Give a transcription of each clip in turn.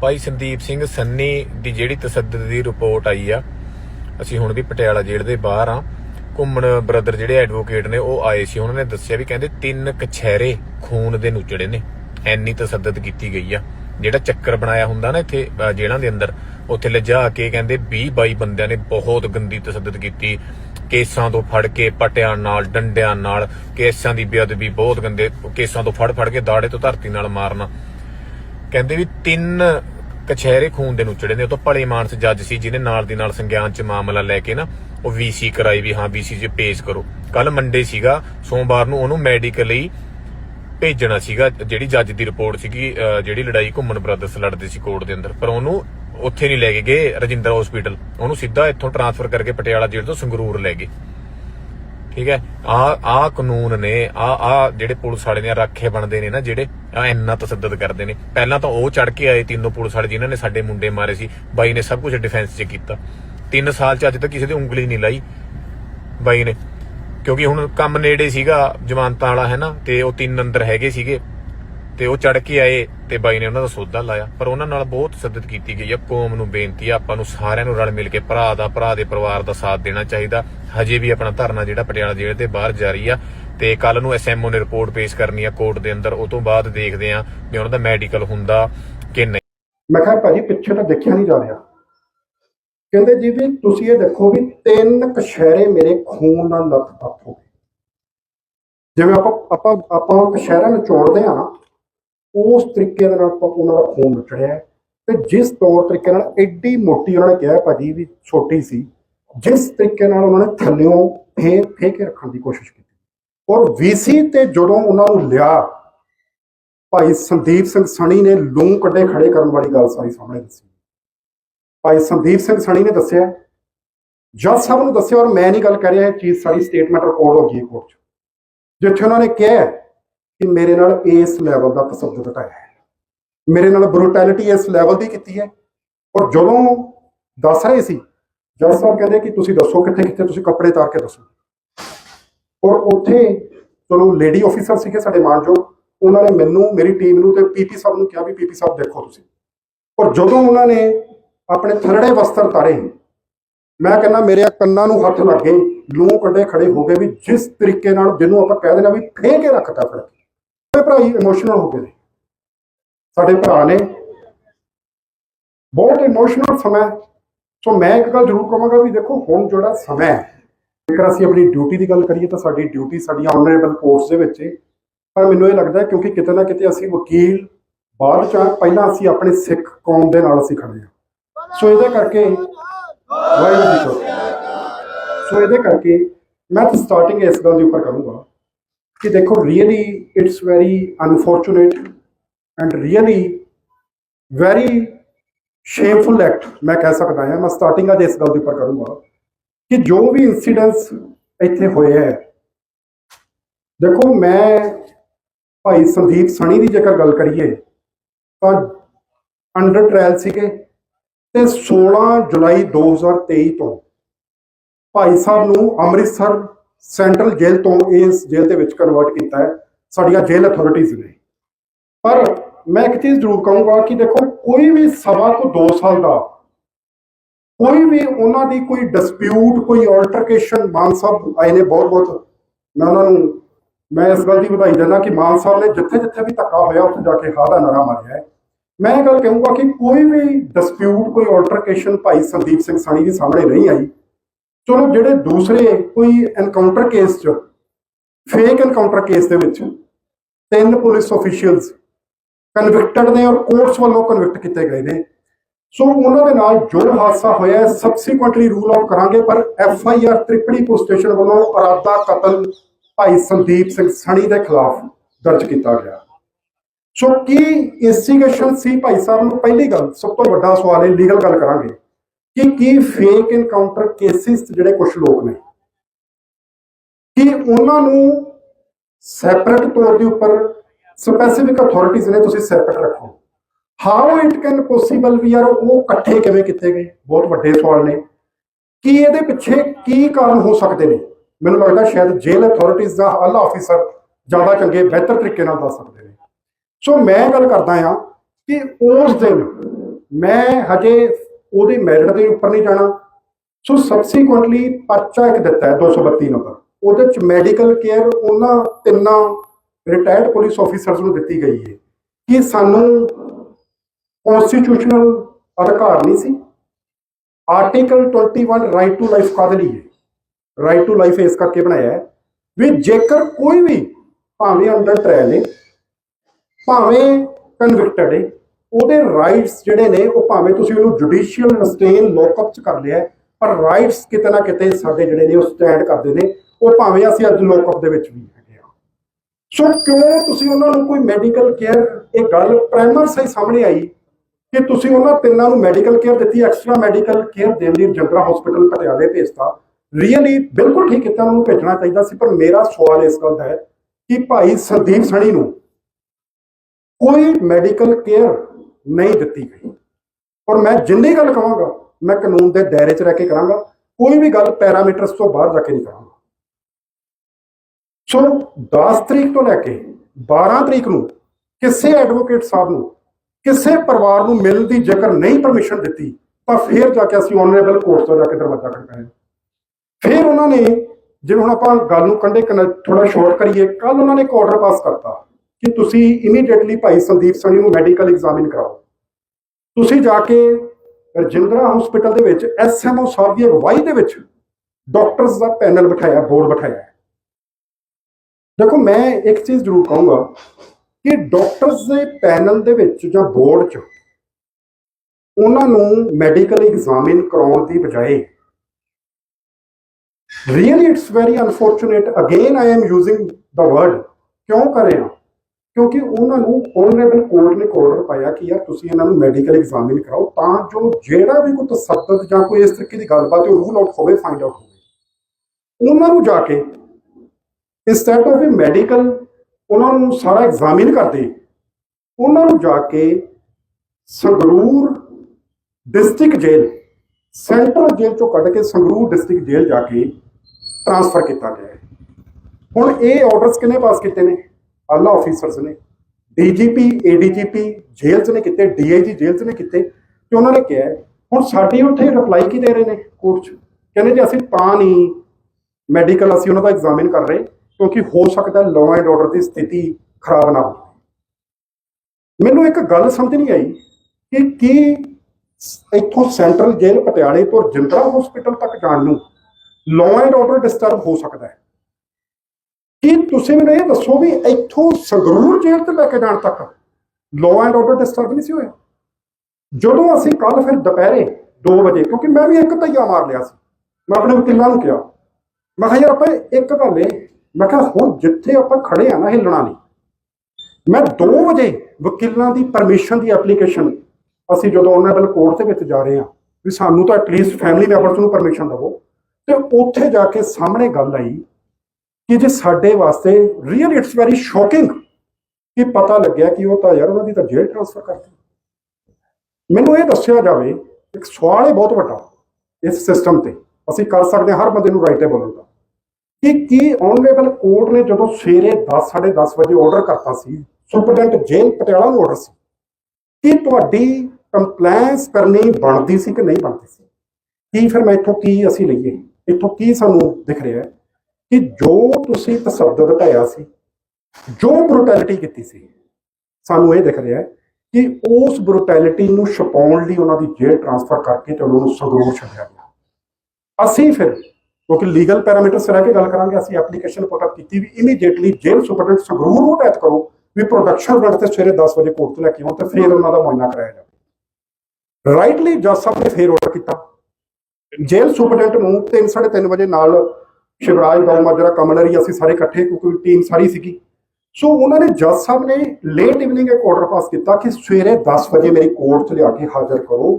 ਭਾਈ ਸੰਦੀਪ ਸਿੰਘ ਸੰਨੀ ਦੀ ਜਿਹੜੀ ਤਸੱਦਦ ਦੀ ਰਿਪੋਰਟ ਆਈ ਆ ਅਸੀਂ ਹੁਣ ਵੀ ਪਟਿਆਲਾ ਜੇਲ੍ਹ ਦੇ ਬਾਹਰ ਆ। ਘੁੰਮਣ ਬ੍ਰਦਰ ਜਿਹੜੇ ਐਡਵੋਕੇਟ ਨੇ ਉਹ ਆਏ ਸੀ। ਉਹਨਾਂ ਨੇ ਦੱਸਿਆ ਵੀ ਕਹਿੰਦੇ ਤਿੰਨ ਕਛਹਿਰੇ ਖੂਨ ਦੇ ਨੁਚੜੇ ਨੇ। ਐਨੀ ਤਸੱਦਦ ਕੀਤੀ ਗਈ ਆ। ਜਿਹੜਾ ਚੱਕਰ ਬਣਾਇਆ ਹੁੰਦਾ ਨਾ ਇੱਥੇ ਅਹ, ਜੇਲ੍ਹਾਂ ਦੇ ਅੰਦਰ ਉੱਥੇ ਲਿਜਾ ਕੇ ਕਹਿੰਦੇ 20 22 ਬੰਦਿਆਂ ਨੇ ਬਹੁਤ ਗੰਦੀ ਤਸੱਦਦ ਕੀਤੀ। ਕੇਸਾਂ ਤੋਂ ਫੜ ਕੇ ਪਟਿਆਂ ਨਾਲ ਡੰਡਿਆਂ ਨਾਲ ਕੇਸਾਂ ਦੀ ਬੇਅਦਬੀ ਬਹੁਤ ਗੰਦੇ ਕੇਸਾਂ ਤੋਂ ਫੜ ਫੜ ਕੇ ਦਾੜੇ ਤੋਂ ਧਰਤੀ ਨਾਲ ਮਾਰਨਾ। ਕਹਿੰਦੇ ਵੀ ਤਿੰਨ ਕਛਹਿਰੇ ਖੂਨ ਦੇ ਨੁਚੜੇ ਨੇ, ਉਹ ਤੋਂ ਭਲੇ ਮਾਨਸ ਜੱਜ ਸੀ, ਜਿਹਨੇ ਨਾਲ ਦੀ ਨਾਲ ਸੰਗਿਆਨ ਚ ਮਾਮਲਾ ਲੈ ਕੇ ਨਾ, ਉਹ ਵੀਸੀ ਕਰਾਈ ਵੀ ਹਾਂ ਵੀਸੀ 'ਚ ਪੇਸ਼ ਕਰੋ। ਕੱਲ ਮੰਡੇ ਸੀਗਾ, ਸੋਮਵਾਰ ਨੂੰ ਉਹਨੂੰ ਮੈਡੀਕਲ ਲਈ ਭੇਜਣਾ ਸੀਗਾ, ਜਿਹੜੀ ਜੱਜ ਦੀ ਰਿਪੋਰਟ ਸੀਗੀ, ਅਹ, ਜਿਹੜੀ ਲੜਾਈ ਘੁੰਮਣ ਬ੍ਰਦਰਸ ਲੜਦੇ ਸੀ ਕੋਰਟ ਦੇ ਅੰਦਰ। ਪਰ ਉਹਨੂੰ ਉੱਥੇ ਨਹੀਂ ਲੈ ਕੇ ਗਏ, ਰਜਿੰਦਰ ਹਸਪੀਟਲ ਉਹਨੂੰ ਸਿੱਧਾ ਇੱਥੋਂ ਟਰਾਂਸਫਰ ਕਰਕੇ ਪਟਿਆਲਾ ਜੇਲ੍ਹ ਤੋਂ ਸੰਗਰੂਰ ਲੈ ਗਏ। ਠੀਕ ਹੈ? ਆ ਆ ਕਾਨੂੰਨ ਨੇ, ਆ ਆ ਜਿਹੜੇ ਪੁਲਿਸ ਵਾਲੇ ਨੇ ਰਾਖੇ ਬਣਦੇ ਨੇ ਨਾ ਜਿਹੜੇ ਇੰਨਾ ਤਸੱਦਦ ਕਰਦੇ ਨੇ। ਪਹਿਲਾਂ ਤਾਂ ਉਹ ਚੜ ਕੇ ਆਏ ਤਿੰਨੋਂ ਪੁਲਿਸ ਵਾਲੇ ਜਿਨ੍ਹਾਂ ਨੇ ਸਾਡੇ ਮੁੰਡੇ ਮਾਰੇ ਸੀ। ਬਾਈ ਨੇ ਸਭ ਕੁਝ ਡਿਫੈਂਸ 'ਚ ਕੀਤਾ। 3 ਸਾਲ 'ਚ ਅੱਜ ਤੱਕ ਕਿਸੇ ਦੀ ਉਂਗਲੀ ਨਹੀਂ ਲਾਈ ਬਾਈ ਨੇ। ਕਿਉਂਕਿ ਹੁਣ ਕੰਮ ਨੇੜੇ ਸੀਗਾ, ਜਮਾਨਤਾਂ ਵਾਲਾ, ਹੈ ਨਾ? ਤੇ ਉਹ ਤਿੰਨ ਅੰਦਰ ਹੈਗੇ ਸੀਗੇ। ਤੇ ਉਹ ਚੜ ਕੇ ਆਏ ਤੇ ਬਾਈ ਨੇ ਉਹਨਾਂ ਦਾ ਸੌਦਾ ਲਾਇਆ। ਪਰ ਉਹਨਾਂ ਨਾਲ ਬਹੁਤ ਤਸੱਦਦ ਕੀਤੀ ਗਈ ਆ। ਕੌਮ ਨੂੰ ਬੇਨਤੀ ਆ, ਆਪਾਂ ਨੂੰ ਸਾਰਿਆਂ ਨੂੰ ਰਲ ਮਿਲ ਕੇ ਭਰਾ ਦਾ, ਭਰਾ ਦੇ ਪਰਿਵਾਰ ਦਾ ਸਾਥ ਦੇਣਾ ਚਾਹੀਦਾ। ਹਜੇ ਵੀ ਆਪਣਾ ਧਰਨਾ ਜਿਹੜਾ ਪਟਿਆਲਾ ਜੇਲ੍ਹ ਦੇ ਬਾਹਰ ਜਾਰੀ ਆ ਤੇ ਕੱਲ ਨੂੰ ਐਸਐਮਓ ਨੇ ਰਿਪੋਰਟ ਪੇਸ਼ ਕਰਨੀ ਆ ਕੋਰਟ ਦੇ ਅੰਦਰ। ਉਹ ਤੋਂ ਬਾਅਦ ਦੇਖਦੇ ਆ ਵੀ ਉਹਨਾਂ ਦਾ ਮੈਡੀਕਲ ਹੁੰਦਾ ਕਿ ਨਹੀਂ। ਮੈਂ ਕਿਹਾ ਭਾਜੀ, ਪਿੱਛੇ ਤਾਂ ਦੇਖਿਆ ਨਹੀਂ ਜਾ ਰਿਹਾ। ਕਹਿੰਦੇ ਜੀ ਵੀ ਤੁਸੀਂ ਇਹ ਦੇਖੋ ਵੀ ਤਿੰਨ ਕਸ਼ਹਿਰੇ ਮੇਰੇ ਖੂਨ ਨਾਲ ਲੱਥ-ਪੱਥ ਹੋ ਗਏ। ਜਿਵੇਂ ਆਪਾਂ ਆਪਾਂ ਆਪਾਂ ਕਸ਼ਹਿਰਾਂ ਨੂੰ ਚੋੜਦੇ ਆ ਨਾ ਉਸ ਤਰੀਕੇ ਦੇ ਨਾਲ ਆਪਾਂ ਉਹਨਾਂ ਦਾ ਖੂਨ ਨੁਚੜਿਆ ਤੇ ਜਿਸ ਤੌਰ ਤਰੀਕੇ ਨਾਲ ਐਡੀ ਮੋਟੀ ਉਹਨਾਂ ਨੇ ਕਿਹਾ ਭਾਜੀ ਵੀ ਛੋਟੀ ਸੀ, ਜਿਸ ਤਰੀਕੇ ਨਾਲ ਉਹਨਾਂ ਨੇ ਥੱਲਿਓਂ ਫੇ ਫੇ ਕੇ ਰੱਖਣ ਦੀ ਕੋਸ਼ਿਸ਼ ਕੀਤੀ। ਔਰ ਵੀਸੀ ਤੇ ਜਦੋਂ ਉਹਨਾਂ ਨੂੰ ਲਿਆ, ਭਾਈ ਸੰਦੀਪ ਸਿੰਘ ਸਣੀ ਨੇ ਲੂੰ ਕੱਢੇ ਖੜੇ ਕਰਨ ਵਾਲੀ ਗੱਲ ਸਾਰੀ ਸਾਹਮਣੇ ਦੱਸੀ। ਭਾਈ ਸੰਦੀਪ ਸਿੰਘ ਸਣੀ ਨੇ ਦੱਸਿਆ, ਜੱਜ ਸਾਹਿਬ ਨੂੰ ਦੱਸਿਆ ਔਰ ਮੈਂ ਨਹੀਂ ਗੱਲ ਕਰ ਰਿਹਾ, ਇਹ ਚੀਜ਼ ਸਾਰੀ ਸਟੇਟਮੈਂਟ ਰਿਕਾਰਡ ਹੋ ਗਈ ਕੋਰਟ 'ਚ। ਜਿੱਥੇ ਉਹਨਾਂ ਨੇ ਕਿਹਾ ਕਿ ਮੇਰੇ ਨਾਲ ਇਸ ਲੈਵਲ ਦਾ ਤਸੱਦਦ ਘਟਾਇਆ ਹੈ। ਮੇਰੇ ਨਾਲ ਬਰੂਟੈਲਿਟੀ ਇਸ ਲੈਵਲ ਦੀ ਕੀਤੀ ਹੈ। ਔਰ ਜਦੋਂ ਦੱਸ ਰਹੇ ਸੀ, ਜੱਜ ਸਾਹਿਬ ਕਹਿੰਦੇ ਕਿ ਤੁਸੀਂ ਦੱਸੋ ਕਿੱਥੇ ਕਿੱਥੇ ਤੁਸੀਂ ਕੱਪੜੇ ਤਾਰ ਕੇ ਦੱਸੋ। ਔਰ ਉੱਥੇ ਚਲੋ ਲੇਡੀ ਆਫੀਸਰ ਸੀਗੇ ਸਾਡੇ ਮਾਨਯੋਗ, ਉਹਨਾਂ ਨੇ ਮੈਨੂੰ, ਮੇਰੀ ਟੀਮ ਨੂੰ ਤੇ ਪੀਪੀ ਸਾਹਿਬ ਨੂੰ ਕਿਹਾ ਵੀ ਪੀਪੀ ਸਾਹਿਬ ਦੇਖੋ ਤੁਸੀਂ। ਔਰ ਜਦੋਂ ਉਹਨਾਂ ਨੇ ਆਪਣੇ ਥਰੜੇ ਵਸਤਰ ਤਾਰੇ, ਮੈਂ ਕਹਿੰਦਾ ਮੇਰੇ ਕੰਨਾਂ ਨੂੰ ਹੱਥ ਲੱਗ ਗਏ, ਲੂੰ ਕੱਢੇ ਖੜੇ ਹੋ ਗਏ ਵੀ ਜਿਸ ਤਰੀਕੇ ਨਾਲ ਜਿਹਨੂੰ ਆਪਾਂ ਕਹਿ ਦਿੰਦੇ ਆ ਵੀ ਫੇ ਕੇ ਰੱਖਤਾ ਫਿਰ ਮੇਰੇ ਭਰਾ ਹੀ ਇਮੋਸ਼ਨਲ ਹੋ ਗਏ ਨੇ। ਸਾਡੇ ਭਰਾ ਨੇ ਬਹੁਤ ਇਮੋਸ਼ਨਲ ਸਮਾਂ ਸੋ ਮੈਂ ਇੱਕ ਗੱਲ ਜ਼ਰੂਰ ਕਹਾਂਗਾ ਵੀ ਦੇਖੋ, ਹੁਣ ਜਿਹੜਾ ਸਮਾਂ ਜੇਕਰ ਅਸੀਂ ਆਪਣੀ ਡਿਊਟੀ ਦੀ ਗੱਲ ਕਰੀਏ ਤਾਂ ਸਾਡੀ ਡਿਊਟੀ ਸਾਡੀਆਂ ਆਨਰੇਬਲ ਕੋਰਟਸ ਦੇ ਵਿੱਚ ਹੈ। ਪਰ ਮੈਨੂੰ ਇਹ ਲੱਗਦਾ ਕਿਉਂਕਿ ਕਿਤੇ ਨਾ ਕਿਤੇ ਅਸੀਂ ਵਕੀਲ ਬਾਅਦ ਚ ਪਹਿਲਾਂ ਅਸੀਂ ਆਪਣੇ ਸਿੱਖ ਕੌਮ ਦੇ ਨਾਲ ਅਸੀਂ ਖੜੇ ਹਾਂ। ਸੋ ਇਹਦੇ ਕਰਕੇ ਵਾਹਿਗੁਰੂ ਜੀ ਸੋ ਇਹਦੇ ਕਰਕੇ ਮੈਂ ਸਟਾਰਟਿੰਗ ਇਸ ਗੱਲ ਦੇ ਉੱਪਰ ਕਰੂੰਗਾ। ਕਿ ਦੇਖੋ really it's very unfortunate and really very shameful act ਮੈਂ ਕਹਿ ਸਕਦਾ ਹਾਂ, ਮੈਂ ਸਟਾਰਟਿੰਗ ਅੱਜ ਇਸ ਗੱਲ ਦੇ ਉੱਪਰ ਕਰੂੰਗਾ ਕਿ ਜੋ ਵੀ ਇਨਸੀਡੈਂਟਸ ਇੱਥੇ ਹੋਏ ਹੈ। ਦੇਖੋ ਮੈਂ ਭਾਈ ਸੰਦੀਪ ਸਣੀ ਦੀ ਜੇਕਰ ਗੱਲ ਕਰੀਏ, ਤਾਂ ਅੰਡਰ ਟ੍ਰਾਇਲ ਸੀਗੇ ਤੇ 16 ਜੁਲਾਈ 2023 ਤੋਂ ਭਾਈ ਸਾਹਿਬ ਨੂੰ ਅੰਮ੍ਰਿਤਸਰ ਸੈਂਟਰਲ ਜੇਲ੍ਹ ਤੋਂ ਇਸ ਜੇਲ੍ਹ ਦੇ ਵਿੱਚ ਕਨਵਰਟ ਕੀਤਾ ਹੈ। ਸਾਡੀਆਂ ਜੇਲ੍ਹ ਅਥਾਰਟੀਆਂ ਨੇ। ਪਰ ਮੈਂ ਇੱਕ ਚੀਜ਼ ਜ਼ਰੂਰ ਕਹੂੰਗਾ ਕਿ ਦੇਖੋ, ਕੋਈ ਵੀ ਸਵਾ ਤੋਂ 2 ਸਾਲ ਦਾ, ਕੋਈ ਵੀ ਉਹਨਾਂ ਦੀ ਕੋਈ ਡਿਸਪਿਊਟ ਕੋਈ ਆਲਟਰਕੇਸ਼ਨ ਮਾਨ ਸਾਹਿਬ ਆਏ ਨੇ ਬਹੁਤ ਬਹੁਤ ਮੈਂ ਉਹਨਾਂ ਨੂੰ, ਮੈਂ ਇਸ ਗੱਲ ਦੀ ਵਧਾਈ ਦਿੰਦਾ ਕਿ ਮਾਨ ਸਾਹਿਬ ਨੇ ਜਿੱਥੇ ਜਿੱਥੇ ਵੀ ਧੱਕਾ ਹੋਇਆ, ਉੱਥੇ ਜਾ ਕੇ ਹਾਂ ਦਾ ਨਾਰਾ ਮਾਰਿਆ ਹੈ। ਮੈਂ ਇਹ ਗੱਲ ਕਹੂੰਗਾ ਕਿ ਕੋਈ ਵੀ ਡਿਸਪਿਊਟ ਕੋਈ ਆਲਟਰਕੇਸ਼ਨ ਭਾਈ ਸੰਦੀਪ ਸਿੰਘ ਸਾਣੀ ਦੇ ਸਾਹਮਣੇ ਨਹੀਂ ਆਈ। ਚਲੋ ਜਿਹੜੇ ਦੂਸਰੇ ਕੋਈ ਐਨਕਾਊਂਟਰ ਕੇਸ 'ਚ ਫੇਕ ਐਨਕਾਊਂਟਰ ਕੇਸ ਦੇ ਵਿੱਚ ਤਿੰਨ ਪੁਲਿਸ ਅਫੀਸ਼ੀਅਲਸ ਕਨਵਿਕਟਡ ਨੇ ਔਰ ਕੋਰਟਸ ਵੱਲੋਂ ਕਨਵਿਕਟ ਕੀਤੇ ਗਏ ਨੇ। ਸੋ ਉਹਨਾਂ ਦੇ ਨਾਲ ਜੋ ਹਾਦਸਾ ਹੋਇਆ ਸਬਸੀਕੁਐਂਟਲੀ ਰੂਲ ਆਊਟ ਕਰਾਂਗੇ, ਪਰ F I R Tripri police station ਵੱਲੋਂ ਅਰਾਦਾ ਕਤਲ ਭਾਈ ਸੰਦੀਪ ਸਿੰਘ ਸਣੀ ਦੇ ਖਿਲਾਫ ਦਰਜ ਕੀਤਾ ਗਿਆ। ਸੋ ਕੀ ਇਨਵੈਸਟੀਗੇਸ਼ਨ ਸੀ ਭਾਈ ਸਾਹਿਬ? ਨੂੰ ਪਹਿਲੀ ਗੱਲ, ਸਭ ਤੋਂ ਵੱਡਾ ਸਵਾਲ ਹੈ ਲੀਗਲ ਗੱਲ ਕਰਾਂਗੇ। ਕਿ ਕੀ ਫੇਕ ਇਨਕਾਊਂਟਰ ਕੇਸਿਸ ਜਿਹੜੇ ਕੁਝ ਲੋਕ ਨੇ, ਕਿ ਉਹਨਾਂ ਨੂੰ ਸੈਪਰੇਟ ਤੌਰ ਦੇ ਉੱਪਰ ਸਪੈਸੀਫਿਕ ਅਥਾਰਟੀਆਂ ਨੇ ਤੁਸੀਂ ਸੈਪਰੇਟ ਰੱਖੋ। ਹਾਊ ਇਟ ਕੈਨ ਪੋਸੀਬਲ ਵੀ ਯਾਰ ਉਹ ਇਕੱਠੇ ਕਿਵੇਂ ਕੀਤੇ ਗਏ? ਬਹੁਤ ਵੱਡੇ ਸਵਾਲ ਨੇ। ਕੀ ਇਹਦੇ ਪਿੱਛੇ ਕੀ ਕਾਰਨ ਹੋ ਸਕਦੇ ਨੇ? ਮੈਨੂੰ ਲੱਗਦਾ ਸ਼ਾਇਦ ਜੇਲ੍ਹ ਅਥਾਰਟੀਆਂ ਦਾ ਆਲਾ ਆਫੀਸਰ ਜ਼ਿਆਦਾ ਚੰਗੇ, ਬਿਹਤਰ ਤਰੀਕੇ ਨਾਲ ਦੱਸ ਸਕਦੇ ਨੇ। ਸੋ ਮੈਂ ਗੱਲ ਕਰਦਾ ਹਾਂ ਕਿ ਉਸ ਦਿਨ ਮੈਂ ਹਜੇ ਉਹਦੇ ਮੈਰਿਟ ਦੇ ਉੱਪਰ ਨਹੀਂ ਜਾਣਾ। ਸੋ ਸਬਸੀਕੁਐਂਟਲੀ ਪਰਚਾ ਇੱਕ ਦਿੱਤਾ ਹੈ 232 ਨੰਬਰ ਉਹਦੇ ਚ ਮੈਡੀਕਲ ਕੇਅਰ ਉਹਨਾਂ ਤਿੰਨਾਂ ਰਿਟਾਇਰਡ ਪੁਲਿਸ ਆਫੀਸਰਸ ਨੂੰ ਦਿੱਤੀ ਗਈ ਹੈ। ਕਿ ਸਾਨੂੰ ਕਨਸਟੀਟਿਊਸ਼ਨਲ ਅਧਿਕਾਰ ਨਹੀਂ ਸੀ। ਆਰਟੀਕਲ 21 ਰਾਈਟ ਟੂ ਲਾਈਫ ਕਾਹਦੇ ਲਈ ਹੈ? ਰਾਈਟ ਟੂ ਲਾਈਫ ਇਸ ਕਰਕੇ ਬਣਾਇਆ ਹੈ ਵੀ ਜੇਕਰ ਕੋਈ ਵੀ ਭਾਵੇਂ ਅੰਡਰ ਟ੍ਰਾਇਲ ਹੈ ਭਾਵੇਂ ਕਨਵਿਕਟਡ ਹੈ ਉਹਦੇ ਰਾਈਟਸ ਜਿਹੜੇ ਨੇ, ਉਹ ਭਾਵੇਂ ਤੁਸੀਂ ਉਹਨੂੰ ਜੁਡੀਸ਼ੀਅਲ ਰਿਸਟੇਨ ਲੋਕਅਪ ਚ ਕਰ ਲਿਆ ਪਰ ਰਾਈਟਸ ਕਿਤੇ ਨਾ ਕਿਤੇ ਸਾਡੇ ਜਿਹੜੇ ਨੇ ਉਹ ਸਟੈਂਡ ਕਰਦੇ ਨੇ, ਉਹ ਭਾਵੇਂ ਅਸੀਂ ਅੱਜ ਲੋਕਅਪ ਦੇ ਵਿੱਚ ਵੀ ਹੈਗੇ ਆ ਸੋ ਕਿਉਂ ਤੁਸੀਂ ਉਹਨਾਂ ਨੂੰ ਕੋਈ ਮੈਡੀਕਲ ਕੇਅਰ ਇਹ ਗੱਲ ਪ੍ਰਾਈਮਰ ਸਹੀ ਸਾਹਮਣੇ ਆਈ ਕਿ ਤੁਸੀਂ ਉਹਨਾਂ ਤਿੰਨਾਂ ਨੂੰ ਮੈਡੀਕਲ ਕੇਅਰ ਦਿੱਤੀ ਐਕਸਟਰਾ ਮੈਡੀਕਲ ਕੇਅਰ ਦੇਣ ਲਈ ਜਨਰਲ ਹਸਪੀਟਲ ਪਟਿਆਲੇ ਭੇਜਤਾ। ਰੀਅਲੀ ਬਿਲਕੁਲ ਠੀਕ ਕੀਤਾ, ਉਹਨਾਂ ਨੂੰ ਭੇਜਣਾ ਚਾਹੀਦਾ ਸੀ, ਪਰ ਮੇਰਾ ਸਵਾਲ ਇਸ ਗੱਲ ਦਾ ਹੈ ਕਿ ਭਾਈ ਸੰਦੀਪ ਸਣੀ ਨੂੰ ਕੋਈ ਮੈਡੀਕਲ ਕੇਅਰ ਨਹੀਂ ਦਿੱਤੀ ਗਈ। ਔਰ ਮੈਂ ਜਿੰਨੀ ਗੱਲ ਕਹਾਂਗਾ, ਮੈਂ ਕਾਨੂੰਨ ਦੇ ਦਾਇਰੇ 'ਚ ਰਹਿ ਕੇ ਕਰਾਂਗਾ, ਕੋਈ ਵੀ ਗੱਲ ਪੈਰਾਮੀਟਰਸ ਤੋਂ ਬਾਹਰ ਜਾ ਕੇ ਨਹੀਂ ਕਰਾਂਗਾ। ਸੋ 10 ਤਰੀਕ ਤੋਂ ਲੈ ਕੇ 12 ਤਰੀਕ ਨੂੰ ਕਿਸੇ ਐਡਵੋਕੇਟ ਸਾਹਿਬ ਨੂੰ, ਕਿਸੇ ਪਰਿਵਾਰ ਨੂੰ ਮਿਲਣ ਦੀ ਜੇਕਰ ਨਹੀਂ ਪਰਮਿਸ਼ਨ ਦਿੱਤੀ, ਤਾਂ ਫਿਰ ਜਾ ਕੇ ਅਸੀਂ ਆਨਰੇਬਲ ਕੋਰਟ ਤੋਂ ਜਾ ਕੇ ਦਰਵਾਜ਼ਾ ਖੜਕਾਇਆ। ਫਿਰ ਉਹਨਾਂ ਨੇ, ਜਿਵੇਂ ਹੁਣ ਆਪਾਂ ਗੱਲ ਨੂੰ ਕੰਡੇ ਥੋੜਾ ਸ਼ੋਰਟ ਕਰੀਏ ਕੱਲ ਉਹਨਾਂ ਨੇ ਇੱਕ ਆਰਡਰ ਪਾਸ ਕਰਤਾ। ਕਿ ਤੁਸੀਂ ਇਮੀਡੀਏਟਲੀ ਭਾਈ ਸੰਦੀਪ ਸਣੀ ਨੂੰ ਮੈਡੀਕਲ ਐਗਜ਼ਾਮਿਨ ਕਰਾਓ। ਤੁਸੀਂ ਜਾ ਕੇ ਰਜਿੰਦਰਾ ਹਸਪੀਟਲ ਦੇ ਵਿੱਚ ਐਸਐਮਓ ਸਾਹਿਬ ਦੀ ਅਗਵਾਈ ਦੇ ਵਿੱਚ ਡਾਕਟਰਸ ਦਾ ਪੈਨਲ ਬਿਠਾਇਆ ਬੋਰਡ ਬਿਠਾਇਆ ਦੇਖੋ, ਮੈਂ ਇੱਕ ਚੀਜ਼ ਜ਼ਰੂਰ ਕਹੂੰਗਾ ਕਿ ਡਾਕਟਰਸ ਦੇ ਪੈਨਲ ਦੇ ਵਿੱਚ ਜਾਂ ਬੋਰਡ 'ਚ ਉਹਨਾਂ ਨੂੰ ਮੈਡੀਕਲ ਐਗਜ਼ਾਮਿਨ ਕਰਾਉਣ ਦੀ ਬਜਾਏ really it's very unfortunate, again i am using the word, ਕਿਉਂ ਕਰ ਰਿਹਾ ਕਿਉਂਕਿ ਉਹਨਾਂ ਨੂੰ ਓਨਰੇਬਲ ਕੋਰਟ ਨੇ ਆਰਡਰ ਪਾਇਆ ਕਿ ਯਾਰ ਤੁਸੀਂ ਇਹਨਾਂ ਨੂੰ ਮੈਡੀਕਲ ਐਗਜ਼ਾਮਿਨ ਕਰਾਓ, ਤਾਂ ਜੋ ਜਿਹੜਾ ਵੀ ਕੋਈ ਤਸੱਦਦ ਜਾਂ ਕੋਈ ਇਸ ਤਰੀਕੇ ਦੀ ਗੱਲਬਾਤ ਉਹ ਰੂਲ ਆਊਟ ਹੋਵੇ ਫਾਈਂਡ ਆਊਟ ਹੋਵੇ। ਉਹਨਾਂ ਨੂੰ ਜਾ ਕੇ ਇੰਸਟੈਡ ਆਫ ਵੀ ਮੈਡੀਕਲ ਉਹਨਾਂ ਨੂੰ ਸਾਰਾ ਐਗਜ਼ਾਮਿਨ ਕਰਦੇ, ਉਹਨਾਂ ਨੂੰ ਜਾ ਕੇ ਸੰਗਰੂਰ ਡਿਸਟ੍ਰਿਕਟ ਜੇਲ੍ਹ ਸੈਂਟਰਲ ਜੇਲ੍ਹ ਚੋਂ ਕੱਢ ਕੇ ਸੰਗਰੂਰ ਡਿਸਟ੍ਰਿਕਟ ਜੇਲ੍ਹ ਜਾ ਕੇ ਟ੍ਰਾਂਸਫਰ ਕੀਤਾ ਗਿਆ ਹੈ। ਹੁਣ ਇਹ ਆਰਡਰਸ ਕਿਹਨੇ ਪਾਸ ਕੀਤੇ ਨੇ? ਆਲਾ ਆਫੀਸਰਸ ਨੇ ਡੀਜੀਪੀ ਏਡੀਜੀਪੀ ਜੇਲ੍ਹ 'ਚ ਨੇ ਕੀਤੇ ਡੀਆਈਜੀ ਜੇਲ੍ਹ 'ਚ ਨੇ ਕੀਤੇ, ਤੇ ਉਹਨਾਂ ਨੇ ਕਿਹਾ, ਹੁਣ ਸਾਡੀ ਉੱਥੇ ਰਿਪਲਾਈ ਕੀ ਦੇ ਰਹੇ ਨੇ ਕੋਰਟ 'ਚ? ਕਹਿੰਦੇ ਜੀ, ਅਸੀਂ ਤਾਂ ਨਹੀਂ ਮੈਡੀਕਲ ਅਸੀਂ ਉਹਨਾਂ ਦਾ ਐਗਜ਼ਾਮਿਨ ਕਰ ਰਹੇ, ਕਿਉਂਕਿ ਹੋ ਸਕਦਾ ਲਾਅ ਐਂਡ ਆਰਡਰ ਦੀ ਸਥਿਤੀ ਖਰਾਬ ਨਾ ਹੋਵੇ। ਮੈਨੂੰ ਇੱਕ ਗੱਲ ਸਮਝ ਨਹੀਂ ਆਈ ਕਿ ਕੀ ਇੱਥੋਂ ਸੈਂਟਰਲ ਜੇਲ੍ਹ ਪਟਿਆਲੇ ਤੋਂ ਜਿੰਦਰਾ ਹਸਪੀਟਲ ਤੱਕ ਜਾਣ ਨੂੰ ਲਾਅ ਐਂਡ ਆਰਡਰ ਡਿਸਟਰਬ ਹੋ ਸਕਦਾ ਹੈ? ਕੀ ਤੁਸੀਂ ਮੈਨੂੰ ਇਹ ਦੱਸੋ ਵੀ ਇੱਥੋਂ ਸੰਗਰੂਰ ਜੇਲ੍ਹ ਤੇ ਲੈ ਕੇ ਜਾਣ ਤੱਕ ਲਾਅ ਐਂਡ ਆਰਡਰ ਡਿਸਟਰਬ ਨਹੀਂ ਸੀ ਹੋਇਆ? ਜਦੋਂ ਅਸੀਂ ਕੱਲ ਫਿਰ ਦੁਪਹਿਰੇ 2 ਵਜੇ, ਕਿਉਂਕਿ ਮੈਂ ਵੀ ਇੱਕ ਧਈਆ ਮਾਰ ਲਿਆ ਸੀ, ਮੈਂ ਆਪਣੇ ਵਕੀਲਾਂ ਨੂੰ ਕਿਹਾ, ਮੈਂ ਕਿਹਾ, ਯਾਰ ਆਪਾਂ ਇੱਕ ਗੱਲ ਏ, ਮੈਂ ਕਿਹਾ, ਹੁਣ ਜਿੱਥੇ ਆਪਾਂ ਖੜੇ ਆ ਨਾ ਹਿੱਲਣਾ ਨਹੀਂ। ਮੈਂ 2 ਵਜੇ ਵਕੀਲਾਂ ਦੀ ਪਰਮਿਸ਼ਨ ਦੀ ਐਪਲੀਕੇਸ਼ਨ ਅਸੀਂ ਜਦੋਂ ਓਨਰੇਬਲ ਕੋਰਟ ਦੇ ਵਿੱਚ ਜਾ ਰਹੇ ਹਾਂ, ਵੀ ਸਾਨੂੰ ਤਾਂ ਐਟਲੀਸਟ ਫੈਮਿਲੀ ਮੈਂਬਰਸ ਨੂੰ ਪਰਮਿਸ਼ਨ ਦਿਵੋ, ਤੇ ਉੱਥੇ ਜਾ ਕੇ ਸਾਹਮਣੇ ਗੱਲ ਆਈ ਕਿ ਜੇ ਸਾਡੇ ਵਾਸਤੇ ਰੀਅਲ ਇਟਸ ਵੈਰੀ ਸ਼ੌਕਿੰਗ ਕਿ ਪਤਾ ਲੱਗਿਆ ਕਿ ਉਹ ਤਾਂ ਯਾਰ ਉਹਨਾਂ ਦੀ ਤਾਂ ਜੇਲ੍ਹ ਟ੍ਰਾਂਸਫਰ ਕਰਤੀ ਮੈਨੂੰ ਇਹ ਦੱਸਿਆ ਜਾਵੇ, ਇੱਕ ਸਵਾਲ ਹੈ ਬਹੁਤ ਵੱਡਾ ਇਸ ਸਿਸਟਮ ਤੇ। ਅਸੀਂ ਕਰ ਸਕਦੇ ਹਾਂ ਹਰ ਬੰਦੇ ਨੂੰ ਰਾਈਟ ਹੈ ਬੋਲਣ ਦਾ। ਕਿ ਕੀ ਆਨਰੇਬਲ ਕੋਰਟ ਨੇ ਜਦੋਂ ਸਵੇਰੇ 10 10:30 ਵਜੇ ਆਰਡਰ ਕਰਤਾ ਸੀ, ਸੁਪਰਡੈਂਟ ਜੇਲ੍ਹ ਪਟਿਆਲਾ ਨੂੰ ਆਰਡਰ ਸੀ, ਕਿ ਤੁਹਾਡੀ ਕੰਪਲਾਈਂਸ ਕਰਨੀ ਬਣਦੀ ਸੀ ਕਿ ਨਹੀਂ ਬਣਦੀ ਸੀ? ਕੀ ਫਿਰ ਮੈਂ ਇੱਥੋਂ ਕੀ ਅਸੀਂ ਲਈਏ? ਇੱਥੋਂ ਕੀ ਸਾਨੂੰ ਦਿਖ ਰਿਹਾ ਹੈ? ਕਿ ਜੋ ਤੁਸੀਂ ਤਸੱਦਦ ਢਾਇਆ ਸੀ, ਜੋ ਬਰੂਟੈਲਿਟੀ ਕੀਤੀ ਸੀ, ਸਾਨੂੰ ਇਹ ਦਿਖ ਰਿਹਾ ਹੈ ਕਿ ਉਸ ਬਰੂਟੈਲਿਟੀ ਨੂੰ ਛਪਾਉਣ ਲਈ ਉਹਨਾਂ ਦੀ ਜੇਲ੍ਹ ਟ੍ਰਾਂਸਫਰ ਕਰਕੇ ਤੇ ਉਹਨਾਂ ਨੂੰ ਸੰਗਰੂਰ ਛੱਡਿਆ ਗਿਆ। ਅਸੀਂ ਫਿਰ, ਕਿਉਂਕਿ ਲੀਗਲ ਪੈਰਾਮੀਟਰਸ ਰਹਿ ਕੇ ਗੱਲ ਕਰਾਂਗੇ, ਅਸੀਂ ਐਪਲੀਕੇਸ਼ਨ ਪੁੱਟ ਅਪ ਕੀਤੀ ਵੀ ਇਮੀਡੀਏਟਲੀ ਜੇਲ੍ਹ ਸੁਪਰਡੈਂਟ ਸੰਗਰੂਰ ਨੂੰ ਅਟੈਚ ਕਰੋ, ਵੀ ਪ੍ਰੋਡਕਸ਼ਨ ਰਣ ਤੇ ਸਵੇਰੇ 10 ਵਜੇ ਕੋਰਟ ਤੋਂ ਲੈ ਕੇ ਆਉਣ ਤੇ ਫਿਰ ਉਹਨਾਂ ਦਾ ਮੁਆਇਨਾ ਕਰਾਇਆ ਜਾਵੇ। ਰਾਈਟਲੀ ਜੱਜ ਸਾਹਿਬ ਨੇ ਫੇਰ ਆਰਡਰ ਕੀਤਾ। ਜੇਲ੍ਹ ਸੁਪਰਡੈਂਟ ਨੂੰ 3:30 ਵਜੇ ਨਾਲ ਸ਼ਿਵਰਾਜ ਗੌ ਮਾਜਰਾ ਕਮਲਰੀ ਅਸੀਂ ਸਾਰੇ ਇਕੱਠੇ, ਕਿਉਂਕਿ ਟੀਮ ਸਾਰੀ ਸੀਗੀ। ਸੋ ਉਹਨਾਂ ਨੇ ਜੱਜ ਸਾਹਿਬ ਨੇ ਲੇਟ ਇਵਨਿੰਗ ਇੱਕ ਆਰਡਰ ਪਾਸ ਕੀਤਾ ਕਿ ਸਵੇਰੇ 10 ਵਜੇ ਮੇਰੀ ਕੋਰਟ 'ਚ ਲਿਆ ਕੇ ਹਾਜ਼ਰ ਕਰੋ।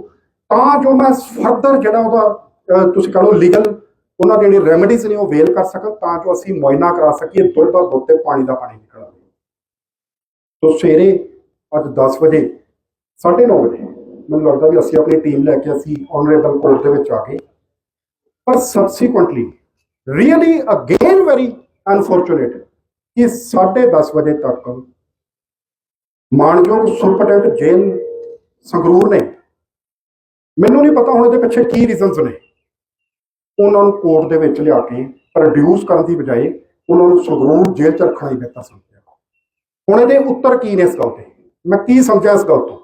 ਤਾਂ ਜੋ ਮੈਂ ਫਰਦਰ ਜਿਹੜਾ ਉਹਦਾ ਤੁਸੀਂ ਕਹ ਲਓ ਲੀਗਲ ਉਹਨਾਂ ਦੀ ਜਿਹੜੀ ਰੈਮਡੀਜ਼ ਨੇ ਉਹ ਵੇਲ ਕਰ ਸਕਣ, ਤਾਂ ਜੋ ਅਸੀਂ ਮੁਆਇਨਾ ਕਰਾ ਸਕੀਏ, ਦੁੱਧ ਦਾ ਦੁੱਧ ਤੇ ਪਾਣੀ ਦਾ ਪਾਣੀ ਨਿਕਲ ਆਵੇ ਸੋ ਸਵੇਰੇ ਅੱਜ 10 ਵਜੇ 9:30 ਵਜੇ, ਮੈਨੂੰ ਲੱਗਦਾ ਵੀ ਅਸੀਂ ਆਪਣੀ ਟੀਮ ਲੈ ਕੇ ਅਸੀਂ ਆਨਰੇਬਲ ਕੋਰਟ ਦੇ ਵਿੱਚ ਆ ਗਏ। ਪਰ subsequently really again very unfortunate ਕਿ 10:30 ਵਜੇ ਤੱਕ ਮਾਨਯੋਗ ਸੁਪਰਡੈਂਟ ਜੇਲ੍ਹ ਸੰਗਰੂਰ ਨੇ ਮੈਨੂੰ ਨਹੀਂ ਪਤਾ ਹੁਣ ਇਹਦੇ ਪਿੱਛੇ ਕੀ ਰੀਜ਼ਨਸ ਨੇ ਉਹਨਾਂ ਨੂੰ ਕੋਰਟ ਦੇ ਵਿੱਚ ਲਿਆ ਕੇ ਪ੍ਰੋਡਿਊਸ ਕਰਨ ਦੀ ਬਜਾਏ ਉਹਨਾਂ ਨੂੰ ਸੰਗਰੂਰ ਜੇਲ੍ਹ ਚ ਰੱਖਣਾ ਹੀ ਬਿਹਤਰ ਸਮਝਿਆ ਹੁਣ ਇਹਦੇ ਉੱਤਰ ਕੀ ਨੇ ਇਸ ਗੱਲ ਤੇ ਮੈਂ ਕੀ ਸਮਝਿਆ ਇਸ ਗੱਲ ਤੋਂ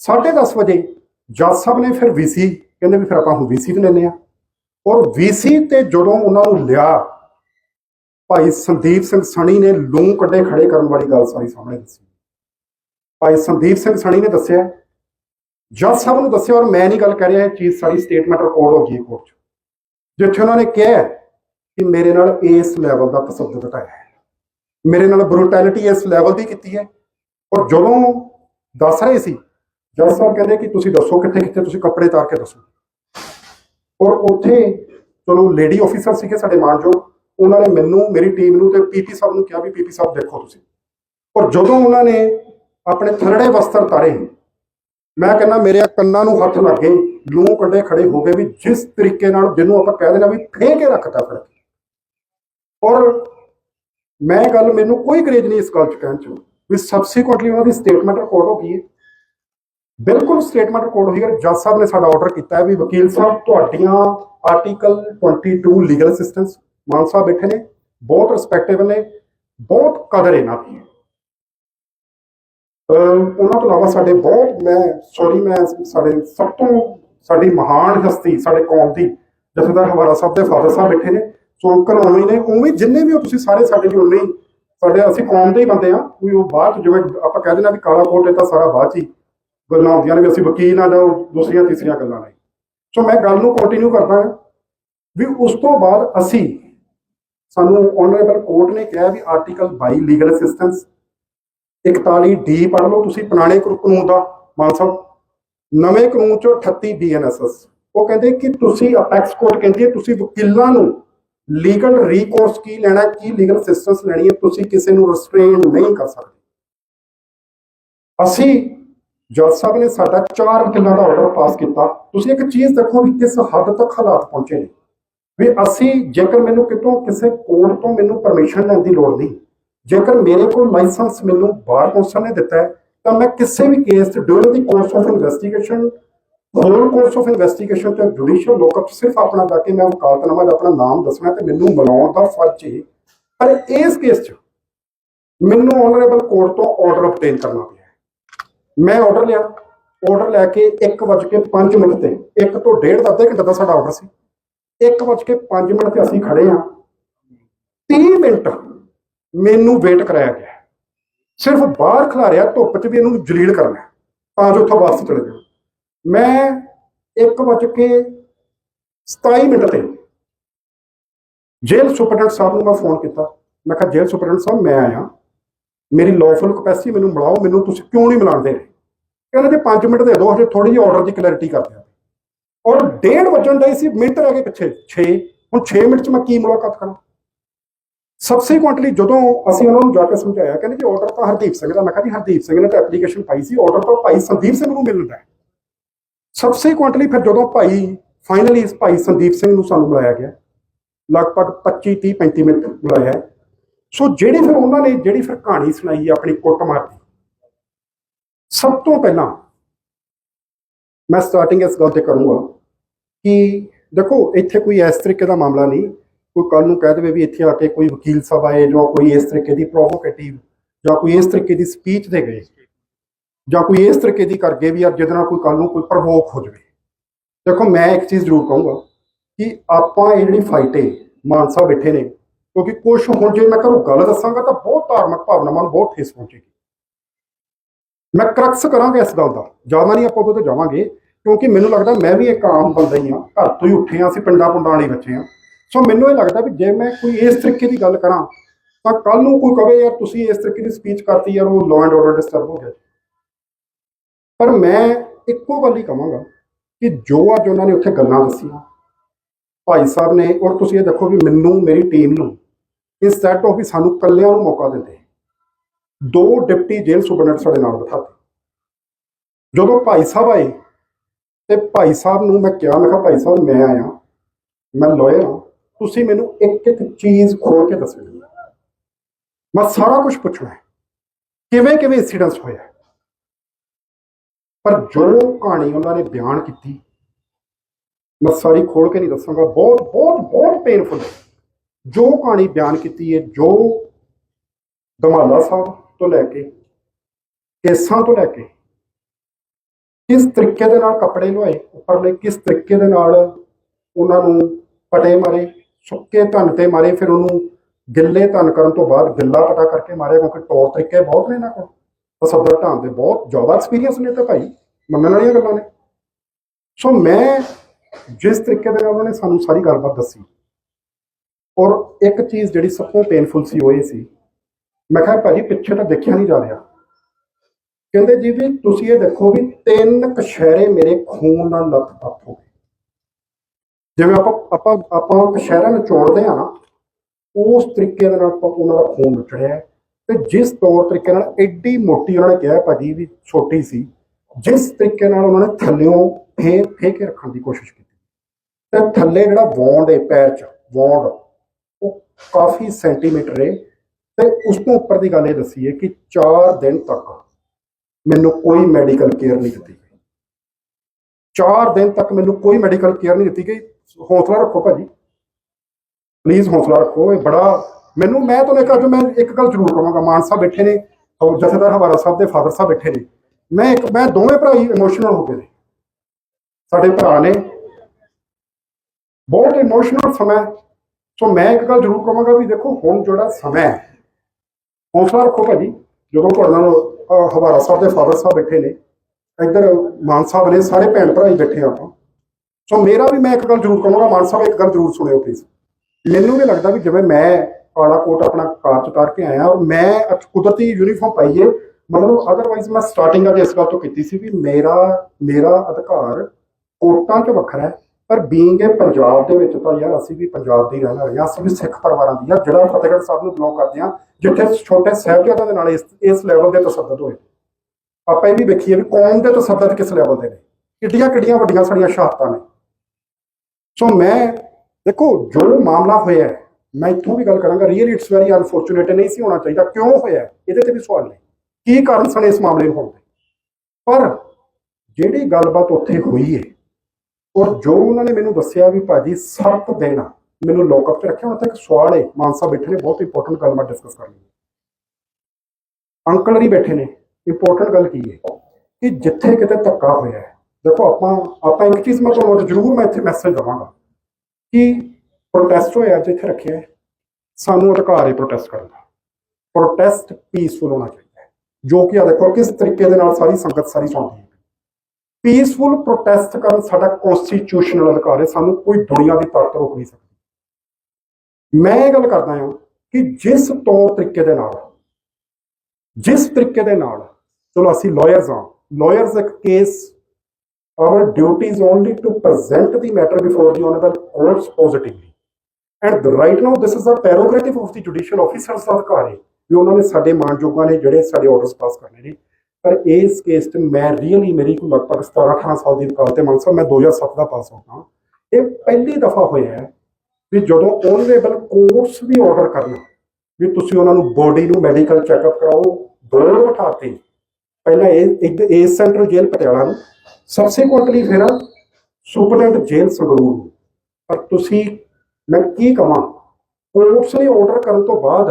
10:30 ਵਜੇ ਜੱਜ ਸਾਹਿਬ ਨੇ ਫਿਰ ਵੀਸੀ ਕਹਿੰਦੇ ਵੀ ਫਿਰ ਆਪਾਂ ਹੁਣ ਵੀਸੀ ਤੇ ਲੈਨੇ ਆ ਔਰ ਵੀਸੀ ਤੇ ਜਦੋਂ ਉਹਨਾਂ ਨੂੰ ਲਿਆ, ਭਾਈ ਸੰਦੀਪ ਸਿੰਘ ਸਣੀ ਨੇ ਲੂੰ ਕੱਢੇ ਖੜੇ ਕਰਨ ਵਾਲੀ ਗੱਲ ਸਾਰੀ ਸਾਹਮਣੇ ਦੱਸੀ। ਭਾਈ ਸੰਦੀਪ ਸਿੰਘ ਸਣੀ ਨੇ ਦੱਸਿਆ, ਜੱਜ ਸਾਹਿਬ ਨੂੰ ਦੱਸਿਆ, ਔਰ ਮੈਂ ਨਹੀਂ ਗੱਲ ਕਰ ਰਿਹਾ, ਇਹ ਚੀਜ਼ ਸਾਰੀ ਸਟੇਟਮੈਂਟ ਰਿਕਾਰਡ ਹੋ ਗਈ ਕੋਰਟ 'ਚ। ਜਿੱਥੇ ਉਹਨਾਂ ਨੇ ਕਿਹਾ ਕਿ ਮੇਰੇ ਨਾਲ ਇਸ ਲੈਵਲ ਦਾ ਤਸੱਦਦ ਘਟਾਇਆ ਹੈ। ਮੇਰੇ ਨਾਲ ਬਰੂਟੈਲਿਟੀ ਇਸ ਲੈਵਲ ਦੀ ਕੀਤੀ ਹੈ। ਔਰ ਜਦੋਂ ਦੱਸ ਰਹੇ ਸੀ, ਜੱਜ ਸਾਹਿਬ ਕਹਿੰਦੇ ਕਿ ਤੁਸੀਂ ਦੱਸੋ ਕਿੱਥੇ ਕਿੱਥੇ ਤੁਸੀਂ ਕੱਪੜੇ ਤਾਰ ਕੇ ਦੱਸੋ। ਔਰ ਉੱਥੇ ਚਲੋ ਲੇਡੀ ਆਫੀਸਰ ਸੀਗੇ ਸਾਡੇ ਮਾਨਯੋਗ ਉਹਨਾਂ ਨੇ ਮੈਨੂੰ, ਮੇਰੀ ਟੀਮ ਨੂੰ ਤੇ ਪੀਪੀ ਸਾਹਿਬ ਨੂੰ ਕਿਹਾ ਵੀ ਪੀਪੀ ਸਾਹਿਬ ਦੇਖੋ ਤੁਸੀਂ। ਔਰ ਜਦੋਂ ਉਹਨਾਂ ਨੇ ਆਪਣੇ ਥਰੜੇ ਵਸਤਰ ਤਾਰੇ, ਮੈਂ ਕਹਿੰਦਾ ਮੇਰੇ ਕੰਨਾਂ ਨੂੰ ਹੱਥ ਲੱਗੇ ਲੂੰ ਕੰਡੇ ਖੜੇ ਹੋ ਗਏ ਵੀ ਜਿਸ ਤਰੀਕੇ ਨਾਲ ਜਿਹਨੂੰ ਆਪਾਂ ਕਹਿ ਦੇਣਾ ਵੀ ਫੇ ਕੇ ਰੱਖਤਾ ਫਿਰ ਔਰ ਮੈਂ ਗੱਲ, ਮੈਨੂੰ ਕੋਈ ਗਰੇਜ ਨਹੀਂ ਇਸ ਗੱਲ ਚ ਕਹਿਣ ਚ। ਵੀ ਸਬਸੀਕੁਐਂਟਲੀ ਉਹਨਾਂ ਦੀ ਸਟੇਟਮੈਂਟ ਰਿਕਾਰਡ ਹੋ ਗਈ ਹੈ। ਬਿਲਕੁਲ ਸਟੇਟਮੈਂਟ ਰਿਕਾਰਡ ਹੋਈ ਹੈ ਜੱਜ ਸਾਹਿਬ ਨੇ ਸਾਡਾ ਆਰਡਰ ਕੀਤਾ ਹੈ ਵੀ ਵਕੀਲ ਸਾਹਿਬ, ਤੁਹਾਡੀਆਂ article 22 legal assistance Mann Sahib ਬੈਠੇ ਨੇ, ਬਹੁਤ ਰਿਸਪੈਕਟੇਬਲ ਨੇ, ਬਹੁਤ ਕਦਰ ਇਹਨਾਂ ਦੀ ਅਹ ਉਹਨਾਂ ਤੋਂ ਇਲਾਵਾ ਸਾਡੇ ਬਹੁਤ, ਮੈਂ ਸੌਰੀ ਮੈਂ ਸਾਡੇ ਸਭ ਤੋਂ, ਸਾਡੀ ਮਹਾਨ ਹਸਤੀ, ਸਾਡੇ ਕੌਮ ਦੀ ਜਥੇਦਾਰ ਹਵਾਰਾ ਸਾਹਿਬ ਦੇ ਫਾਦਰ ਸਾਹਿਬ ਬੈਠੇ ਨੇ, ਸੋ ਅੰਕਲ ਉਵੇਂ ਨੇ ਉਵੇਂ ਜਿੰਨੇ ਵੀ ਤੁਸੀਂ ਸਾਰੇ ਸਾਡੇ ਲਈ ਉਨੇ ਹੀ, ਸਾਡੇ ਅਸੀਂ ਕੌਮ ਦੇ ਹੀ ਬੰਦੇ ਆ ਕੋਈ ਉਹ ਬਾਅਦ 'ਚ ਜਿਵੇਂ ਆਪਾਂ ਕਹਿ ਦਿੰਦੇ ਆ ਵੀ ਕਾਲਾ ਕੋਟ ਇਹ ਤਾਂ ਸਾਰਾ ਬਾਅਦ 'ਚ ਹੀ ਗੱਲਾਂ ਹੁੰਦੀਆਂ ਨੇ ਵੀ ਅਸੀਂ ਵਕੀਲ ਆ ਜਾਂ ਦੂਸਰੀਆਂ ਤੀਸਰੀਆਂ ਗੱਲਾਂ ਨੇ। ਸੋ ਮੈਂ ਗੱਲ ਨੂੰ ਕੰਟੀਨਿਊ ਕਰਦਾ ਹਾਂ ਵੀ ਉਸ ਤੋਂ ਬਾਅਦ ਅਸੀਂ ਸਾਨੂੰ ਆਨਰੇਬਲ ਕੋਰਟ ਨੇ ਕਿਹਾ ਵੀ ਆਰਟੀਕਲ 22 ਲੀਗਲ ਅਸਿਸਟੈਂਸ 41 ਡੀ ਪੜ੍ਹ ਲਓ, ਤੁਸੀਂ ਪੁਰਾਣੇ ਕਾਨੂੰਨ ਦਾ ਮਾਨ ਸਾਹਿਬ। ਨਵੇਂ ਕਾਨੂੰਨ ਚੋਂ 38 ਬੀਐਨਐਸਐਸ ਉਹ ਕਹਿੰਦੇ ਕਿ ਤੁਸੀਂ ਅਪੈਕਸ ਕੋਰਟ ਕਹਿੰਦੀ ਹੈ, ਤੁਸੀਂ ਵਕੀਲਾਂ ਨੂੰ ਲੀਗਲ ਰੀਕੋਰਸ ਕੀ ਲੈਣਾ, ਕੀ ਲੀਗਲ ਅਸਿਸਟੈਂਸ ਲੈਣੀ ਹੈ, ਤੁਸੀਂ ਕਿਸੇ ਨੂੰ ਰੈਸਟ੍ਰੇਨ ਨਹੀਂ ਕਰ ਸਕਦੇ। ਅਸੀਂ ਜੱਜ ਸਾਹਿਬ ਨੇ ਸਾਡਾ 4 ਵਕੀਲਾਂ ਦਾ ਆਰਡਰ ਪਾਸ ਕੀਤਾ। ਤੁਸੀਂ ਇੱਕ ਚੀਜ਼ ਦੇਖੋ ਵੀ ਕਿਸ ਹੱਦ ਤੱਕ ਹਾਲਾਤ ਪਹੁੰਚੇ ਨੇ। ਵੀ ਅਸੀਂ ਜੇਕਰ ਮੈਨੂੰ ਕਿਤੋਂ ਕਿਸੇ ਕੋਰਟ ਤੋਂ ਮੈਨੂੰ ਪਰਮਿਸ਼ਨ ਲੈਣ ਦੀ ਲੋੜ ਨਹੀਂ, ਜੇਕਰ ਮੇਰੇ ਕੋਲ ਲਾਇਸੈਂਸ ਮੈਨੂੰ ਬਾਰ ਕੌਂਸਲ ਨੇ ਦਿੱਤਾ ਹੈ, ਤਾਂ ਮੈਂ ਕਿਸੇ ਵੀ ਕੇਸ ਤੇ during the course of investigation whole course of investigation ਤੇ ਜੁਡੀਸ਼ੀਅਲ ਲੋਕਅਪ ਸਿਰਫ ਆਪਣਾ ਜਾ ਕੇ ਮੈਂ ਵਕਾਲਤਨਾਮਾ ਦਾ ਆਪਣਾ ਨਾਮ ਦੱਸਣਾ ਤੇ ਮੈਨੂੰ ਮਿਲਾਉਣ ਦਾ ਫਰਜ਼ ਹੈ। ਪਰ ਇਸ ਕੇਸ 'ਚ ਮੈਨੂੰ ਆਨਰੇਬਲ ਕੋਰਟ ਤੋਂ ਆਰਡਰ obtain ਕਰਨਾ ਪਿਆ। ਮੈਂ ਆਰਡਰ ਲਿਆ। ਆਰਡਰ ਲੈ ਕੇ 1:05 ਮਿੰਟ ਤੇ 1 ਤੋਂ 1.5 ਦਾ ਅੱਧੇ ਘੰਟੇ ਦਾ ਸਾਡਾ ਆਰਡਰ ਸੀ। 1:05 ਮਿੰਟ ਤੇ ਅਸੀਂ ਖੜੇ ਆ 30 ਮਿੰਟ ਮੈਨੂੰ ਵੇਟ ਕਰਾਇਆ ਗਿਆ। ਸਿਰਫ ਬਾਹਰ ਖਿਲਾਰਿਆ ਧੁੱਪ 'ਚ ਵੀ ਇਹਨੂੰ ਜਲੀਲ ਕਰਨਾ ਹੈ, ਤਾਂ ਜੋ ਉੱਥੋਂ ਵਾਪਸ ਚਲੇ ਜਾਣ। ਮੈਂ 1:27 ਮਿੰਟ ਤੇ ਜੇਲ੍ਹ ਸੁਪਰਡੈਂਟ ਸਾਹਿਬ ਨੂੰ ਮੈਂ ਫੋਨ ਕੀਤਾ। ਮੈਂ ਕਿਹਾ ਜੇਲ੍ਹ ਸੁਪਰਡੈਂਟ ਸਾਹਿਬ ਮੈਂ ਆਇਆ। ਮੇਰੀ ਲਾਫੁਲ ਕਪੈਸਿਟੀ ਮੈਨੂੰ ਮਿਲਾਓ ਮੈਨੂੰ ਤੁਸੀਂ ਕਿਉਂ ਨਹੀਂ ਮਿਲਾਉਂਦੇ? ਕਹਿੰਦੇ ਜੇ 5 ਮਿੰਟ ਦੇ ਦਿਓ ਹਜੇ ਥੋੜੀ ਜਿਹੀ ਆਰਡਰ ਦੀ ਕਲੈਰਿਟੀ ਕਰ ਦਿਆਂ ਔਰ ਡੇਢ ਵਜਣ ਦੇ ਸੀ, ਮਿੰਟ ਰਹਿ ਗਏ ਪਿੱਛੇ 6 ਹੁਣ 6 ਮਿੰਟ ਚ ਮੈਂ ਕੀ ਮੁਲਾਕਾਤ ਕਰਾਂ? ਸਬਸੀਕੁਐਂਟਲੀ ਜਦੋਂ ਅਸੀਂ ਉਹਨਾਂ ਨੂੰ ਜਾ ਕੇ ਸਮਝਾਇਆ, ਕਹਿੰਦੇ ਜੀ ਆਰਡਰ ਤਾਂ ਹਰਦੀਪ ਸਿੰਘ ਦਾ, ਮੈਂ ਕਿਹਾ ਜੀ ਹਰਦੀਪ ਸਿੰਘ ਨੇ ਤਾਂ ਐਪਲੀਕੇਸ਼ਨ ਪਾਈ ਸੀ ਆਰਡਰ ਤਾਂ ਭਾਈ ਸੰਦੀਪ ਸਿੰਘ ਨੂੰ ਮਿਲਣਾ ਹੈ। ਸਬਸੀਕੁਐਂਟਲੀ ਫਿਰ ਜਦੋਂ ਭਾਈ ਫਾਈਨਲੀ ਇਸ ਭਾਈ ਸੰਦੀਪ ਸਿੰਘ ਨੂੰ ਸਾਨੂੰ ਬੁਲਾਇਆ ਗਿਆ, ਲਗਭਗ 25 30 35 ਮਿੰਟ ਬੁਲਾਇਆ ਹੈ। ਸੋ ਜਿਹੜੀ ਫਿਰ ਉਹਨਾਂ ਨੇ ਜਿਹੜੀ ਫਿਰ ਕਹਾਣੀ ਸੁਣਾਈ ਹੈ ਆਪਣੀ ਕੁੱਟਮਾਰ ਦੀ, ਸਭ ਤੋਂ ਪਹਿਲਾਂ ਮੈਂ ਸਟਾਰਟਿੰਗ ਇਸ ਗੱਲ ਤੇ ਕਰੂੰਗਾ ਕਿ ਦੇਖੋ, ਇੱਥੇ ਕੋਈ ਇਸ ਤਰੀਕੇ ਦਾ ਮਾਮਲਾ ਨਹੀਂ, ਕੋਈ ਕੱਲ ਨੂੰ ਕਹਿ ਦੇਵੇ ਵੀ ਇੱਥੇ ਆ ਕੇ ਕੋਈ ਵਕੀਲ ਸਾਹਿਬ ਆਏ ਜਾਂ ਕੋਈ ਇਸ ਤਰੀਕੇ ਦੀ ਪ੍ਰੋਵੋਕੇਟਿਵ ਜਾਂ ਕੋਈ ਇਸ ਤਰੀਕੇ ਦੀ ਸਪੀਚ ਦੇ ਗਏ ਜਾਂ ਕੋਈ ਇਸ ਤਰੀਕੇ ਦੀ ਕਰ ਗਏ ਵੀ ਯਾਰ ਜਿਹਦੇ ਨਾਲ ਕੋਈ ਕੱਲ ਨੂੰ ਕੋਈ ਪ੍ਰਵੋਕ ਹੋ ਜਾਵੇ। ਦੇਖੋ, ਮੈਂ ਇੱਕ ਚੀਜ਼ ਜ਼ਰੂਰ ਕਹੂੰਗਾ ਕਿ ਆਪਾਂ ਇਹ ਜਿਹੜੀ ਫਾਈਟ ਹੈ ਮਾਨਸਾ ਬੈਠੇ ਨੇ ਕਿਉਂਕਿ ਕੁਝ ਹੁਣ ਜੇ ਮੈਂ ਘਰੋਂ ਗੱਲ ਦੱਸਾਂਗਾ ਤਾਂ ਬਹੁਤ ਧਾਰਮਿਕ ਭਾਵਨਾਵਾਂ ਨੂੰ ਬਹੁਤ ਠੇਸ ਪਹੁੰਚੇਗੀ। ਮੈਂ ਕਰਕਸ ਕਰਾਂਗਾ ਇਸ ਗੱਲ ਦਾ। ਜ਼ਿਆਦਾ ਨਹੀਂ ਆਪਾਂ ਉਹਦੇ ਤੇ ਜਾਵਾਂਗੇ, ਕਿਉਂਕਿ ਮੈਨੂੰ ਲੱਗਦਾ ਮੈਂ ਵੀ ਇੱਕ ਆਮ ਬੰਦਾ ਹੀ ਆ ਘਰ ਤੋਂ ਹੀ ਉੱਠੇ ਆ ਅਸੀਂ ਪਿੰਡਾਂ ਪੁੰਡਾਂ ਵਾਲੇ ਬੱਚੇ ਆ ਸੋ ਮੈਨੂੰ ਇਹ ਲੱਗਦਾ ਵੀ ਜੇ ਮੈਂ ਕੋਈ ਇਸ ਤਰੀਕੇ ਦੀ ਗੱਲ ਕਰਾਂ, ਤਾਂ ਕੱਲ ਨੂੰ ਕੋਈ ਕਵੇ, ਯਾਰ ਤੁਸੀਂ ਇਸ ਤਰੀਕੇ ਦੀ ਸਪੀਚ ਕਰਤੀ, ਯਾਰ ਉਹ ਲਾਅ ਐਂਡ ਆਰਡਰ ਡਿਸਟਰਬ ਹੋ ਗਿਆ ਪਰ ਮੈਂ ਇੱਕੋ ਗੱਲ ਹੀ ਕਹਾਂਗਾ ਕਿ ਜੋ ਅੱਜ ਉਹਨਾਂ ਨੇ ਉੱਥੇ ਗੱਲਾਂ ਦੱਸੀਆਂ, ਭਾਈ ਸਾਹਿਬ ਨੇ, ਔਰ ਤੁਸੀਂ ਇਹ ਦੇਖੋ ਵੀ ਮੈਨੂੰ, ਮੇਰੀ ਟੀਮ ਨੂੰ ਇੰਸਟੈਟ ਆਫ ਵੀ ਸਾਨੂੰ ਕੱਲਿਆਂ ਨੂੰ ਮੌਕਾ ਦਿੰਦੇ ਦੋ ਡਿਪਟੀ ਜੇਲ੍ਹ ਸੁਪਰਡੈਂਟ ਸਾਡੇ ਨਾਲ ਬਿਠਾਤੇ। ਜਦੋਂ ਭਾਈ ਸਾਹਿਬ ਆਏ, ਤੇ ਭਾਈ ਸਾਹਿਬ ਨੂੰ ਮੈਂ ਕਿਹਾ ਮੈਂ ਕਿਹਾ, ਭਾਈ ਸਾਹਿਬ, ਮੈਂ ਆਇਆ, ਮੈਂ ਲਾਇਰ ਹਾਂ। ਤੁਸੀਂ ਮੈਨੂੰ ਇੱਕ ਇੱਕ ਚੀਜ਼ ਖੋਲ ਕੇ ਦੱਸੋ ਮੈਂ ਸਾਰਾ ਕੁਝ ਪੁੱਛਣਾ ਹੈ। ਕਿਵੇਂ ਕਿਵੇਂ ਇਨਸੀਡੈਂਟਸ ਹੋਇਆ ਪਰ ਜੋ ਕਹਾਣੀ ਉਹਨਾਂ ਨੇ ਬਿਆਨ ਕੀਤੀ, ਮੈਂ ਸਾਰੀ ਖੋਲ ਕੇ ਨਹੀਂ ਦੱਸਾਂਗਾ। ਬਹੁਤ ਬਹੁਤ ਬਹੁਤ ਪੇਨਫੁਲ ਜੋ ਕਹਾਣੀ ਬਿਆਨ ਕੀਤੀ ਹੈ, ਜੋ ਦਮਾਲਾ ਸਾਹਿਬ ਤੋਂ ਲੈ ਕੇ, ਕੇਸਾਂ ਤੋਂ ਲੈ ਕੇ, ਕਿਸ ਤਰੀਕੇ ਦੇ ਨਾਲ ਕੱਪੜੇ ਲੁਆਏ ਉੱਪਰਲੇ ਕਿਸ ਤਰੀਕੇ ਦੇ ਨਾਲ ਉਹਨਾਂ ਨੂੰ ਪਟੇ ਮਾਰੇ, ਸੁੱਕੇ ਧਨ ਤੇ ਮਾਰੇ, ਫਿਰ ਉਹਨੂੰ ਗਿੱਲੇ ਧਨ ਕਰਨ ਤੋਂ ਬਾਅਦ ਗਿੱਲਾ ਪਟਾ ਕਰਕੇ ਮਾਰਿਆ, ਕਿਉਂਕਿ ਤੌਰ ਤਰੀਕੇ ਬਹੁਤ ਨੇ ਇਹਨਾਂ ਕੋਲ। ਤਸੱਦਰ ਢਾਣ ਦੇ ਬਹੁਤ ਜ਼ਿਆਦਾ ਐਕਸਪੀਰੀਅੰਸ ਨੇ ਤਾਂ ਭਾਈ, ਮੰਨਣ ਵਾਲੀਆਂ ਗੱਲਾਂ ਨੇ। ਸੋ ਮੈਂ ਜਿਸ ਤਰੀਕੇ ਦੇ ਨਾਲ ਉਹਨਾਂ ਨੇ ਸਾਨੂੰ ਸਾਰੀ ਗੱਲਬਾਤ ਦੱਸੀ ਔਰ ਇੱਕ ਚੀਜ਼ ਜਿਹੜੀ ਸਭ ਤੋਂ ਪੇਨਫੁਲ ਸੀ ਉਹ ਇਹ ਸੀ। ਮੈਂ ਕਿਹਾ ਭਾਜੀ ਪਿੱਛੇ ਤਾਂ ਦੇਖਿਆ ਨਹੀਂ ਜਾ ਰਿਹਾ। ਕਹਿੰਦੇ ਜੀ ਵੀ ਤੁਸੀਂ ਇਹ ਦੇਖੋ ਵੀ ਤਿੰਨ ਕਸ਼ਹਿਰੇ ਮੇਰੇ ਖੂਨ ਨਾਲ ਲੱਥ-ਪੱਥ ਹੋ ਗਏ। ਜਿਵੇਂ ਆਪਾਂ ਆਪਾਂ ਆਪਾਂ ਕਸ਼ਹਿਰਾ ਨੂੰ ਚੋੜਦੇ ਆ ਨਾ, ਉਸ ਤਰੀਕੇ ਦੇ ਨਾਲ ਆਪਾਂ ਉਹਨਾਂ ਦਾ ਖੂਨ ਉਛੜਿਆ ਤੇ ਜਿਸ ਤੌਰ ਤਰੀਕੇ ਨਾਲ ਐਡੀ ਮੋਟੀ ਉਹਨਾਂ ਨੇ ਕਿਹਾ ਭਾਜੀ ਵੀ ਛੋਟੀ ਸੀ, ਜਿਸ ਤਰੀਕੇ ਨਾਲ ਉਹਨਾਂ ਨੇ ਥੱਲਿਓਂ ਫੇ ਫੇ ਕੇ ਰੱਖਣ ਦੀ ਕੋਸ਼ਿਸ਼ ਕੀਤੀ। ਤੇ ਥੱਲੇ ਜਿਹੜਾ ਵੌਂਡ ਹੈ ਪੈਰ 'ਚ ਵੌਂਡ ਉਹ ਕਾਫੀ ਸੈਂਟੀਮੀਟਰ ਹੈ ਤੇ ਉਸ ਤੋਂ ਉੱਪਰ ਦੀ ਗੱਲ ਇਹ ਦੱਸੀ ਹੈ ਕਿ 4 ਦਿਨ ਤੱਕ ਮੈਨੂੰ ਕੋਈ ਮੈਡੀਕਲ ਕੇਅਰ ਨਹੀਂ ਦਿੱਤੀ ਗਈ। 4 ਦਿਨ ਤੱਕ ਮੈਨੂੰ ਕੋਈ ਮੈਡੀਕਲ ਕੇਅਰ ਨਹੀਂ ਦਿੱਤੀ ਗਈ। ਹੌਸਲਾ ਰੱਖੋ ਭਾਜੀ। ਪਲੀਜ਼ ਹੌਸਲਾ ਰੱਖੋ, ਇਹ ਬੜਾ ਮੈਨੂੰ, ਮੈਂ ਤੁਹਾਨੂੰ ਇੱਕ ਅੱਜ ਮੈਂ ਇੱਕ ਗੱਲ ਜ਼ਰੂਰ ਕਹਾਂਗਾ। ਮਾਨ ਸਾਹਿਬ ਬੈਠੇ ਨੇ, ਔਰ ਜਥੇਦਾਰ ਹਵਾਰਾ ਸਾਹਿਬ ਦੇ ਫਾਦਰ ਸਾਹਿਬ ਬੈਠੇ ਨੇ। ਮੈਂ ਇੱਕ, ਮੈਂ ਦੋਵੇਂ ਭਰਾ ਹੀ ਇਮੋਸ਼ਨਲ ਹੋ ਗਏ ਨੇ। ਸਾਡੇ ਭਰਾ ਨੇ ਬਹੁਤ ਇਮੋਸ਼ਨਲ ਸਮਾਂ ਸੋ ਮੈਂ ਇੱਕ ਗੱਲ ਜ਼ਰੂਰ ਕਹਾਂਗਾ ਵੀ ਦੇਖੋ, ਹੁਣ ਜਿਹੜਾ ਸਮਾਂ ਹੈ ਹੌਸਲਾ ਰੱਖੋ ਭਾਜੀ, ਜਦੋਂ ਤੁਹਾਡੇ ਨਾਲ ਹਵਾਰਾ ਸਾਹਿਬ ਦੇ ਫਾਦਰ ਸਾਹਿਬ ਬੈਠੇ ਨੇ, ਇੱਧਰ ਮਾਨ ਸਾਹਿਬ ਨੇ, ਸਾਰੇ ਭੈਣ ਭਰਾ ਹੀ ਬੈਠੇ ਆਪਾਂ। ਸੋ ਮੇਰਾ ਵੀ ਮੈਂ ਇੱਕ ਗੱਲ ਜ਼ਰੂਰ ਕਹਾਂਗਾ, ਮਾਨ ਸਾਹਿਬ ਇੱਕ ਗੱਲ ਜ਼ਰੂਰ ਸੁਣਿਓ ਪਲੀਜ਼ ਮੈਨੂੰ ਵੀ ਲੱਗਦਾ ਵੀ ਜਿਵੇਂ ਮੈਂ ਕਾਲਾ ਕੋਟ ਆਪਣਾ ਕਾਰ ਚ ਉਤਾਰ ਕੇ ਆਇਆ, ਔਰ ਮੈਂ ਅੱਜ ਕੁਦਰਤੀ ਯੂਨੀਫਾਰਮ ਪਾਈਏ ਮਤਲਬ ਅਦਰਵਾਈਜ਼ ਮੈਂ ਸਟਾਰਟਿੰਗ ਅੱਜ ਇਸ ਗੱਲ ਤੋਂ ਕੀਤੀ ਸੀ ਵੀ ਮੇਰਾ ਮੇਰਾ ਅਧਿਕਾਰ ਕੋਟਾਂ 'ਚ ਵੱਖਰਾ ਹੈ ਪਰ ਬੀਇੰਗ ਇਹ ਪੰਜਾਬ ਦੇ ਵਿੱਚ ਤਾਂ ਯਾਰ ਅਸੀਂ ਵੀ ਪੰਜਾਬ ਦੇ ਰਹਿਣ ਵਾਲੇ ਹਾਂ, ਅਸੀਂ ਵੀ ਸਿੱਖ ਪਰਿਵਾਰਾਂ ਦੀ ਆ ਜਿਹੜਾ ਫਤਿਹਗੜ੍ਹ ਸਾਹਿਬ ਨੂੰ ਬਿਲੋਂਗ ਕਰਦੇ ਹਾਂ, ਜਿੱਥੇ ਛੋਟੇ ਸਾਹਿਬਜ਼ਾਦਿਆਂ ਦੇ ਨਾਲ ਇਸ ਇਸ ਲੈਵਲ ਦੇ ਤਸੱਦਦ ਹੋਏ। ਆਪਾਂ ਇਹ ਵੀ ਵੇਖੀਏ ਵੀ ਕੌਮ ਦੇ ਤਸੱਦਦ ਕਿਸ ਲੈਵਲ ਦੇ ਨੇ। ਕਿੱਡੀਆਂ ਕਿੱਡੀਆਂ ਵੱਡੀਆਂ ਸਾਡੀਆਂ ਸ਼ਹਾਦਤਾਂ ਨੇ। ਸੋ ਮੈਂ, ਦੇਖੋ, ਜੋ ਮਾਮਲਾ ਹੋਇਆ ਮੈਂ ਇੱਥੋਂ ਵੀ ਗੱਲ ਕਰਾਂਗਾ ਰੀਅਲੀ ਇਟਸ ਵੈਰੀ ਅਨਫੋਰਚੂਨੇਟ ਨਹੀਂ ਸੀ ਹੋਣਾ ਚਾਹੀਦਾ। ਕਿਉਂ ਹੋਇਆ ਇਹਦੇ ਤੇ ਵੀ ਸਵਾਲ ਨੇ। ਕੀ ਕਾਰਨ ਸਨ ਇਸ ਮਾਮਲੇ ਨੂੰ ਹੋਣ ਦੇ? ਪਰ ਜਿਹੜੀ ਗੱਲਬਾਤ ਉੱਥੇ ਹੋਈ ਹੈ ਔਰ ਜੋ ਉਹਨਾਂ ਨੇ ਮੈਨੂੰ ਦੱਸਿਆ ਵੀ ਭਾਜੀ 7 ਦਿਨ ਮੈਨੂੰ ਲੋਕਅਪ 'ਚ ਰੱਖਿਆ, ਉਹਨਾਂ ਤੇ ਇੱਕ ਸਵਾਲ ਹੈ, ਮਾਨਸਾ ਬੈਠੇ ਨੇ, ਬਹੁਤ ਇੰਪੋਰਟੈਂਟ ਗੱਲ ਮੈਂ ਡਿਸਕਸ ਕਰਨੀ ਹੈ। ਅੰਕਲ ਨਹੀਂ ਬੈਠੇ ਨੇ ਇੰਪੋਰਟੈਂਟ ਗੱਲ ਕੀ ਹੈ? ਕਿ ਜਿੱਥੇ ਕਿਤੇ ਧੱਕਾ ਹੋਇਆ ਹੈ, ਦੇਖੋ ਆਪਾਂ ਆਪਾਂ ਇੱਕ ਚੀਜ਼ ਮੈਂ ਤੁਹਾਨੂੰ ਜ਼ਰੂਰ ਮੈਂ ਇੱਥੇ ਮੈਸੇਜ ਦਵਾਂਗਾ ਕਿ ਪ੍ਰੋਟੈਸਟ ਹੋਇਆ ਜਿੱਥੇ ਰੱਖਿਆ ਸਾਨੂੰ ਅਧਿਕਾਰ ਹੈ ਪ੍ਰੋਟੈਸਟ ਕਰਨ ਦਾ। ਪ੍ਰੋਟੈਸਟ ਪੀਸਫੁਲ ਹੋਣਾ ਚਾਹੀਦਾ ਜੋ ਕਿ ਆ ਦੇਖੋ ਕਿਸ ਤਰੀਕੇ ਦੇ ਨਾਲ ਸਾਰੀ ਸੰਗਤ ਸਾਰੀ ਸੁਣਦੀ ਹੈ। ਪੀਸਫੁਲ ਪ੍ਰੋਟੈਸਟ ਕਰਨ ਸਾਡਾ ਕਨਸਟੀਟਿਊਸ਼ਨਲ ਅਧਿਕਾਰ ਹੈ, ਸਾਨੂੰ ਕੋਈ ਦੁਨੀਆ ਦੀ ਤਾਕਤ ਰੋਕ ਨਹੀਂ ਸਕਦੀ। ਮੈਂ ਇਹ ਗੱਲ ਕਰਦਾ ਹਾਂ ਕਿ ਜਿਸ ਤੌਰ ਤਰੀਕੇ ਦੇ ਨਾਲ, ਜਿਸ ਤਰੀਕੇ ਦੇ ਨਾਲ, ਚਲੋ ਅਸੀਂ ਲਾਇਰਸ ਹਾਂ ਲਾਇਰਸ ਇੱਕ case our duty is only to present the matter before the honorable courts positively. And right now this is a prerogative of the judicial officers ਦਾ ਅਧਿਕਾਰ ਹੈ ਵੀ ਉਹਨਾਂ ਨੇ ਸਾਡੇ ਮਾਨਯੋਗਾਂ ਨੇ ਜਿਹੜੇ ਸਾਡੇ ਆਰਡਰਸ ਪਾਸ ਕਰਨੇ ਨੇ ਪਰ ਇਸ ਕੇਸ 'ਚ ਮੈਂ ਰੀਅਲੀ ਮੇਰੀ ਕੋਈ ਲਗਭਗ 17 18 ਸਾਲ ਦੀ ਵਕਾਲਤ ਤੇ ਮਨਸਾ ਮੈਂ 2007 ਦਾ ਪਾਸ ਆਊਟ ਇਹ ਪਹਿਲੀ ਦਫਾ ਹੋਇਆ ਹੈ ਵੀ ਜਦੋਂ ਓਨਰੇਬਲ ਕੋਰਟਸ ਵੀ ਆਰਡਰ ਕਰਨ, ਵੀ ਤੁਸੀਂ ਉਹਨਾਂ ਨੂੰ ਬੋਡੀ ਨੂੰ ਮੈਡੀਕਲ ਚੈੱਕਅਪ ਕਰਾਓ ਦੋ ਬਿਠਾਤੇ ਪਹਿਲਾਂ ਇਹ ਇੱਕ ਇਸ ਸੈਂਟਰਲ ਜੇਲ੍ਹ ਪਟਿਆਲਾ ਨੂੰ ਸਬਸੀਕੁਐਂਟਲੀ ਫਿਰ ਸੁਪਰਡੈਂਟ ਜੇਲ੍ਹ ਸੰਗਰੂਰ ਨੂੰ। ਪਰ ਤੁਸੀਂ, ਮੈਂ ਕੀ ਕਹਾਂ ਕੋਰਟਸ ਨੇ ਆਰਡਰ ਕਰਨ ਤੋਂ ਬਾਅਦ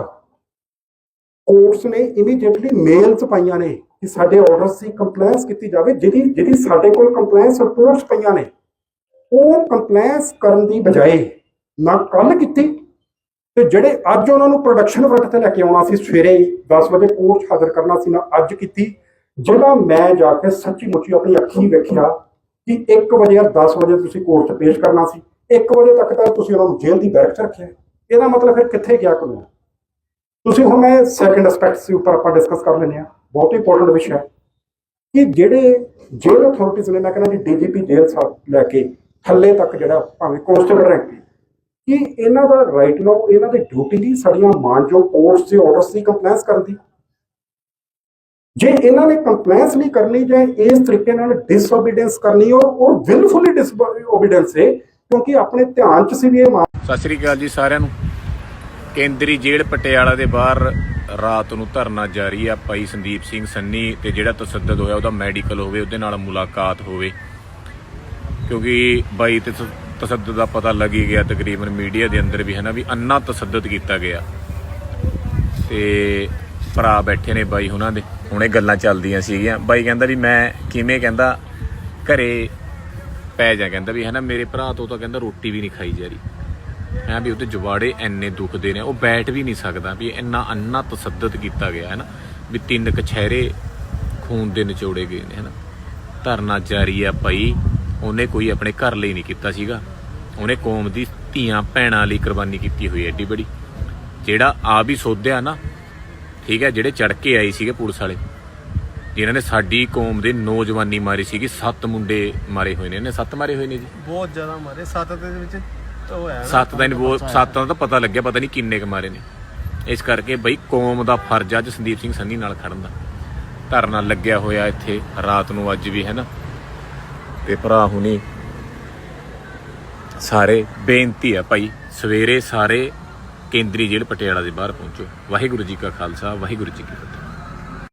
ਕੋਰਟਸ ਨੇ ਇਮੀਡੀਏਟਲੀ ਮੇਲਸ ਪਾਈਆਂ ਨੇ। ਕਿ ਸਾਡੇ ਆਰਡਰਸ ਦੀ ਕੰਪਲਾਈਂਸ ਕੀਤੀ ਜਾਵੇ ਜਿਹਦੀ ਜਿਹਦੀ ਸਾਡੇ ਕੋਲ ਕੰਪਲਾਈਂਸ ਰਿਪੋਰਟਸ ਪਈਆਂ ਨੇ, ਉਹ ਕੰਪਲਾਈਂਸ ਕਰਨ ਦੀ ਬਜਾਏ ਨਾ ਕੱਲ ਕੀਤੀ, ਤੇ ਜਿਹੜੇ ਅੱਜ ਉਹਨਾਂ ਨੂੰ ਪ੍ਰੋਡਕਸ਼ਨ ਵਰਕ ਤੇ ਲੈ ਕੇ ਆਉਣਾ ਸੀ, ਸਵੇਰੇ 10 ਵਜੇ ਕੋਰਟ 'ਚ ਹਾਜ਼ਰ ਕਰਨਾ ਸੀ ਨਾ, ਅੱਜ ਕੀਤੀ, ਜਿਹੜਾ ਮੈਂ ਜਾ ਕੇ ਸੱਚੀ ਮੁੱਚੀ ਆਪਣੀ ਅੱਖੀਂ ਵੇਖਿਆ ਕਿ 1 ਵਜੇ ਜਾਂ 10 ਵਜੇ ਤੁਸੀਂ ਕੋਰਟ 'ਚ ਪੇਸ਼ ਕਰਨਾ ਸੀ 1 ਵਜੇ ਤੱਕ ਤਾਂ ਤੁਸੀਂ ਉਹਨਾਂ ਨੂੰ ਜੇਲ੍ਹ ਦੀ ਬੈਰਕ 'ਚ ਰੱਖਿਆ। ਇਹਦਾ ਮਤਲਬ ਫਿਰ ਕਿੱਥੇ ਗਿਆ ਕਾਨੂੰਨ? ਤੁਸੀਂ ਹੁਣ ਮੈਂ ਸੈਕੰਡ ਐਸਪੈਕਟਸ ਸੀ ਉੱਪਰ ਆਪਾਂ ਡਿਸਕਸ ਕਰ ਲੈਂਦੇ ਆ ਬਹੁਤ ਇੰਪੋਰਟੈਂਟ ਵਿਸ਼ਾ ਹੈ। ਕਿ ਜਿਹੜੇ ਜੇਲ੍ਹ ਅਥਾਰਟੀਜ਼ ਨੇ, ਮੈਂ ਕਹਿੰਦਾ ਜੀ ਡੀਜੀਪੀ ਜੇਲ੍ਹ ਸਾਹਿਬ ਲੈ ਕੇ ਥੱਲੇ ਤੱਕ ਜਿਹੜਾ ਭਾਵੇਂ ਕਨਸਟੇਬਲ ਰੈਂਕ ਕਿ ਇਹਨਾਂ ਦਾ ਰਾਈਟ ਨਾਓ ਇਹਨਾਂ ਦੀ ਡਿਊਟੀ ਦੀ ਸਾਡੀਆਂ ਮਾਨਯੋਗ ਕੋਰਟਸ ਦੇ ਆਰਡਰਸ ਦੀ ਕੰਪਲਾਈਂਸ ਕਰਨ ਦੀ। ਜੇ ਇਹਨਾਂ ਨੇ ਕੰਪਲਾਈਂਸ ਨਹੀਂ ਕਰਨੀ, ਜਾਂ ਇਸ ਤਰੀਕੇ ਨਾਲ ਡਿਸਓਬੀਡੀਐਂਸ ਕਰਨੀ, ਔਰ ਔਰ ਵਿਲਫੁਲੀ ਡਿਸਓਬੀਡੀਐਂਸ ਹੈ ਕਿਉਂਕਿ ਆਪਣੇ ਧਿਆਨ ਚ ਸੀ ਵੀ ਇਹ ਮਾਮਲਾ ਸਤਿ ਸ੍ਰੀ ਅਕਾਲ ਜੀ ਸਾਰਿਆਂ ਨੂੰ। ਕੇਂਦਰੀ ਜੇਲ੍ਹ ਪਟਿਆਲਾ ਦੇ ਬਾਹਰ ਰਾਤ ਨੂੰ ਧਰਨਾ ਜਾਰੀ ਆ ਭਾਈ ਸੰਦੀਪ ਸਿੰਘ ਸੰਨੀ ਤੇ ਜਿਹੜਾ ਤਸੱਦਦ ਹੋਇਆ ਉਹਦਾ ਮੈਡੀਕਲ ਹੋਵੇ, ਉਹਦੇ ਨਾਲ ਮੁਲਾਕਾਤ ਹੋਵੇ। ਕਿਉਂਕਿ ਬਾਈ ਤੇ ਤਸ- ਤਸੱਦਦ ਦਾ ਪਤਾ ਲੱਗ ਹੀ ਗਿਆ ਤਕਰੀਬਨ ਮੀਡੀਆ ਦੇ ਅੰਦਰ ਵੀ ਹੈ ਨਾ ਵੀ ਅੰਨਾ ਤਸੱਦਦ ਕੀਤਾ ਗਿਆ। ਤੇ ਭਰਾ ਬੈਠੇ ਨੇ ਬਾਈ ਉਹਨਾਂ ਦੇ, ਹੁਣੇ ਗੱਲਾਂ ਚੱਲਦੀਆਂ ਸੀਗੀਆਂ। ਬਾਈ ਕਹਿੰਦਾ ਵੀ ਮੈਂ ਕਿਵੇਂ ਕਹਿੰਦਾ, ਘਰੇ ਪੈ ਜਾ ਕਹਿੰਦਾ ਵੀ ਹੈ ਨਾ ਮੇਰੇ ਭਰਾ ਤੋਂ ਤਾਂ ਕਹਿੰਦਾ ਰੋਟੀ ਵੀ ਨਹੀਂ ਖਾਈ ਜਾ ਰਹੀ। ਮੈਂ ਵੀ ਉਹਦੇ ਜਵਾੜੇ ਐਨੇ ਦੁਖਦੇ ਨੇ, ਉਹ ਬੈਠ ਵੀ ਨਹੀਂ ਸਕਦਾ ਵੀ ਇੰਨਾ ਅੰਨਾ ਤਸੱਦਦ ਕੀਤਾ ਗਿਆ, ਹੈ ਨਾ? ਵੀ ਤਿੰਨ ਕਛਹਿਰੇ ਖੂਨ ਦੇ ਨਿਚੋੜੇ ਗਏ ਨੇ, ਹੈ ਨਾ? ਧਰਨਾ ਜਾਰੀ ਆ ਭਾਈ, ਉਹਨੇ ਕੋਈ ਆਪਣੇ ਘਰ ਲਈ ਨਹੀਂ ਕੀਤਾ ਸੀਗਾ। ਉਹਨੇ ਕੌਮ ਦੀ ਧੀਆਂ ਭੈਣਾਂ ਲਈ ਕੁਰਬਾਨੀ ਕੀਤੀ ਹੋਈ ਐ ਏਡੀ ਬੜੀ। ਜਿਹੜਾ ਆ ਵੀ ਸੋਧਿਆ ਨਾ, ਠੀਕ ਹੈ, ਜਿਹੜੇ ਚੜ ਕੇ ਆਏ ਸੀਗੇ ਪੁਲਿਸ ਵਾਲੇ, ਜਿਨ੍ਹਾਂ ਨੇ ਸਾਡੀ ਕੌਮ ਦੇ ਨੌਜਵਾਨੀ ਮਾਰੀ ਸੀਗੀ, ਸੱਤ ਮੁੰਡੇ ਮਾਰੇ ਹੋਏ ਨੇ, ਇਹਨੇ ਸੱਤ ਮਾਰੇ ਹੋਏ ਨੇ ਜੀ? ਬਹੁਤ ਜ਼ਿਆਦਾ ਮਾਰੇ, ਸੱਤ ਦੇ ਵਿੱਚ ਸੱਤ ਦਿਨ ਨਹੀਂ ਸੱਤ ਦਾ ਤਾਂ ਪਤਾ ਲੱਗਿਆ, ਪਤਾ ਨਹੀਂ ਕਿੰਨੇ ਕ ਮਾਰੇ ਨੇ। ਇਸ ਕਰਕੇ ਬਈ ਕੌਮ ਦਾ ਫਰਜ਼ ਅੱਜ ਸੰਦੀਪ ਸਿੰਘ ਸੰਨੀ ਨਾਲ ਖੜਨ ਦਾ। ਧਰਨਾ ਲੱਗਿਆ ਹੋਇਆ ਇੱਥੇ, ਰਾਤ ਨੂੰ ਅੱਜ ਵੀ ਹੈ ਨਾ ਤੇ ਭਰਾ ਹੁਣੀ ਸਾਰੇ ਬੇਨਤੀ ਆ ਭਾਈ, ਸਵੇਰੇ ਸਾਰੇ ਕੇਂਦਰੀ ਜੇਲ੍ਹ ਪਟਿਆਲਾ ਦੇ ਬਾਹਰ ਪਹੁੰਚੋ। ਵਾਹਿਗੁਰੂ ਜੀ ਕਾ ਖਾਲਸਾ, ਵਾਹਿਗੁਰੂ ਜੀ ਕੀ ਫਤਿਹ।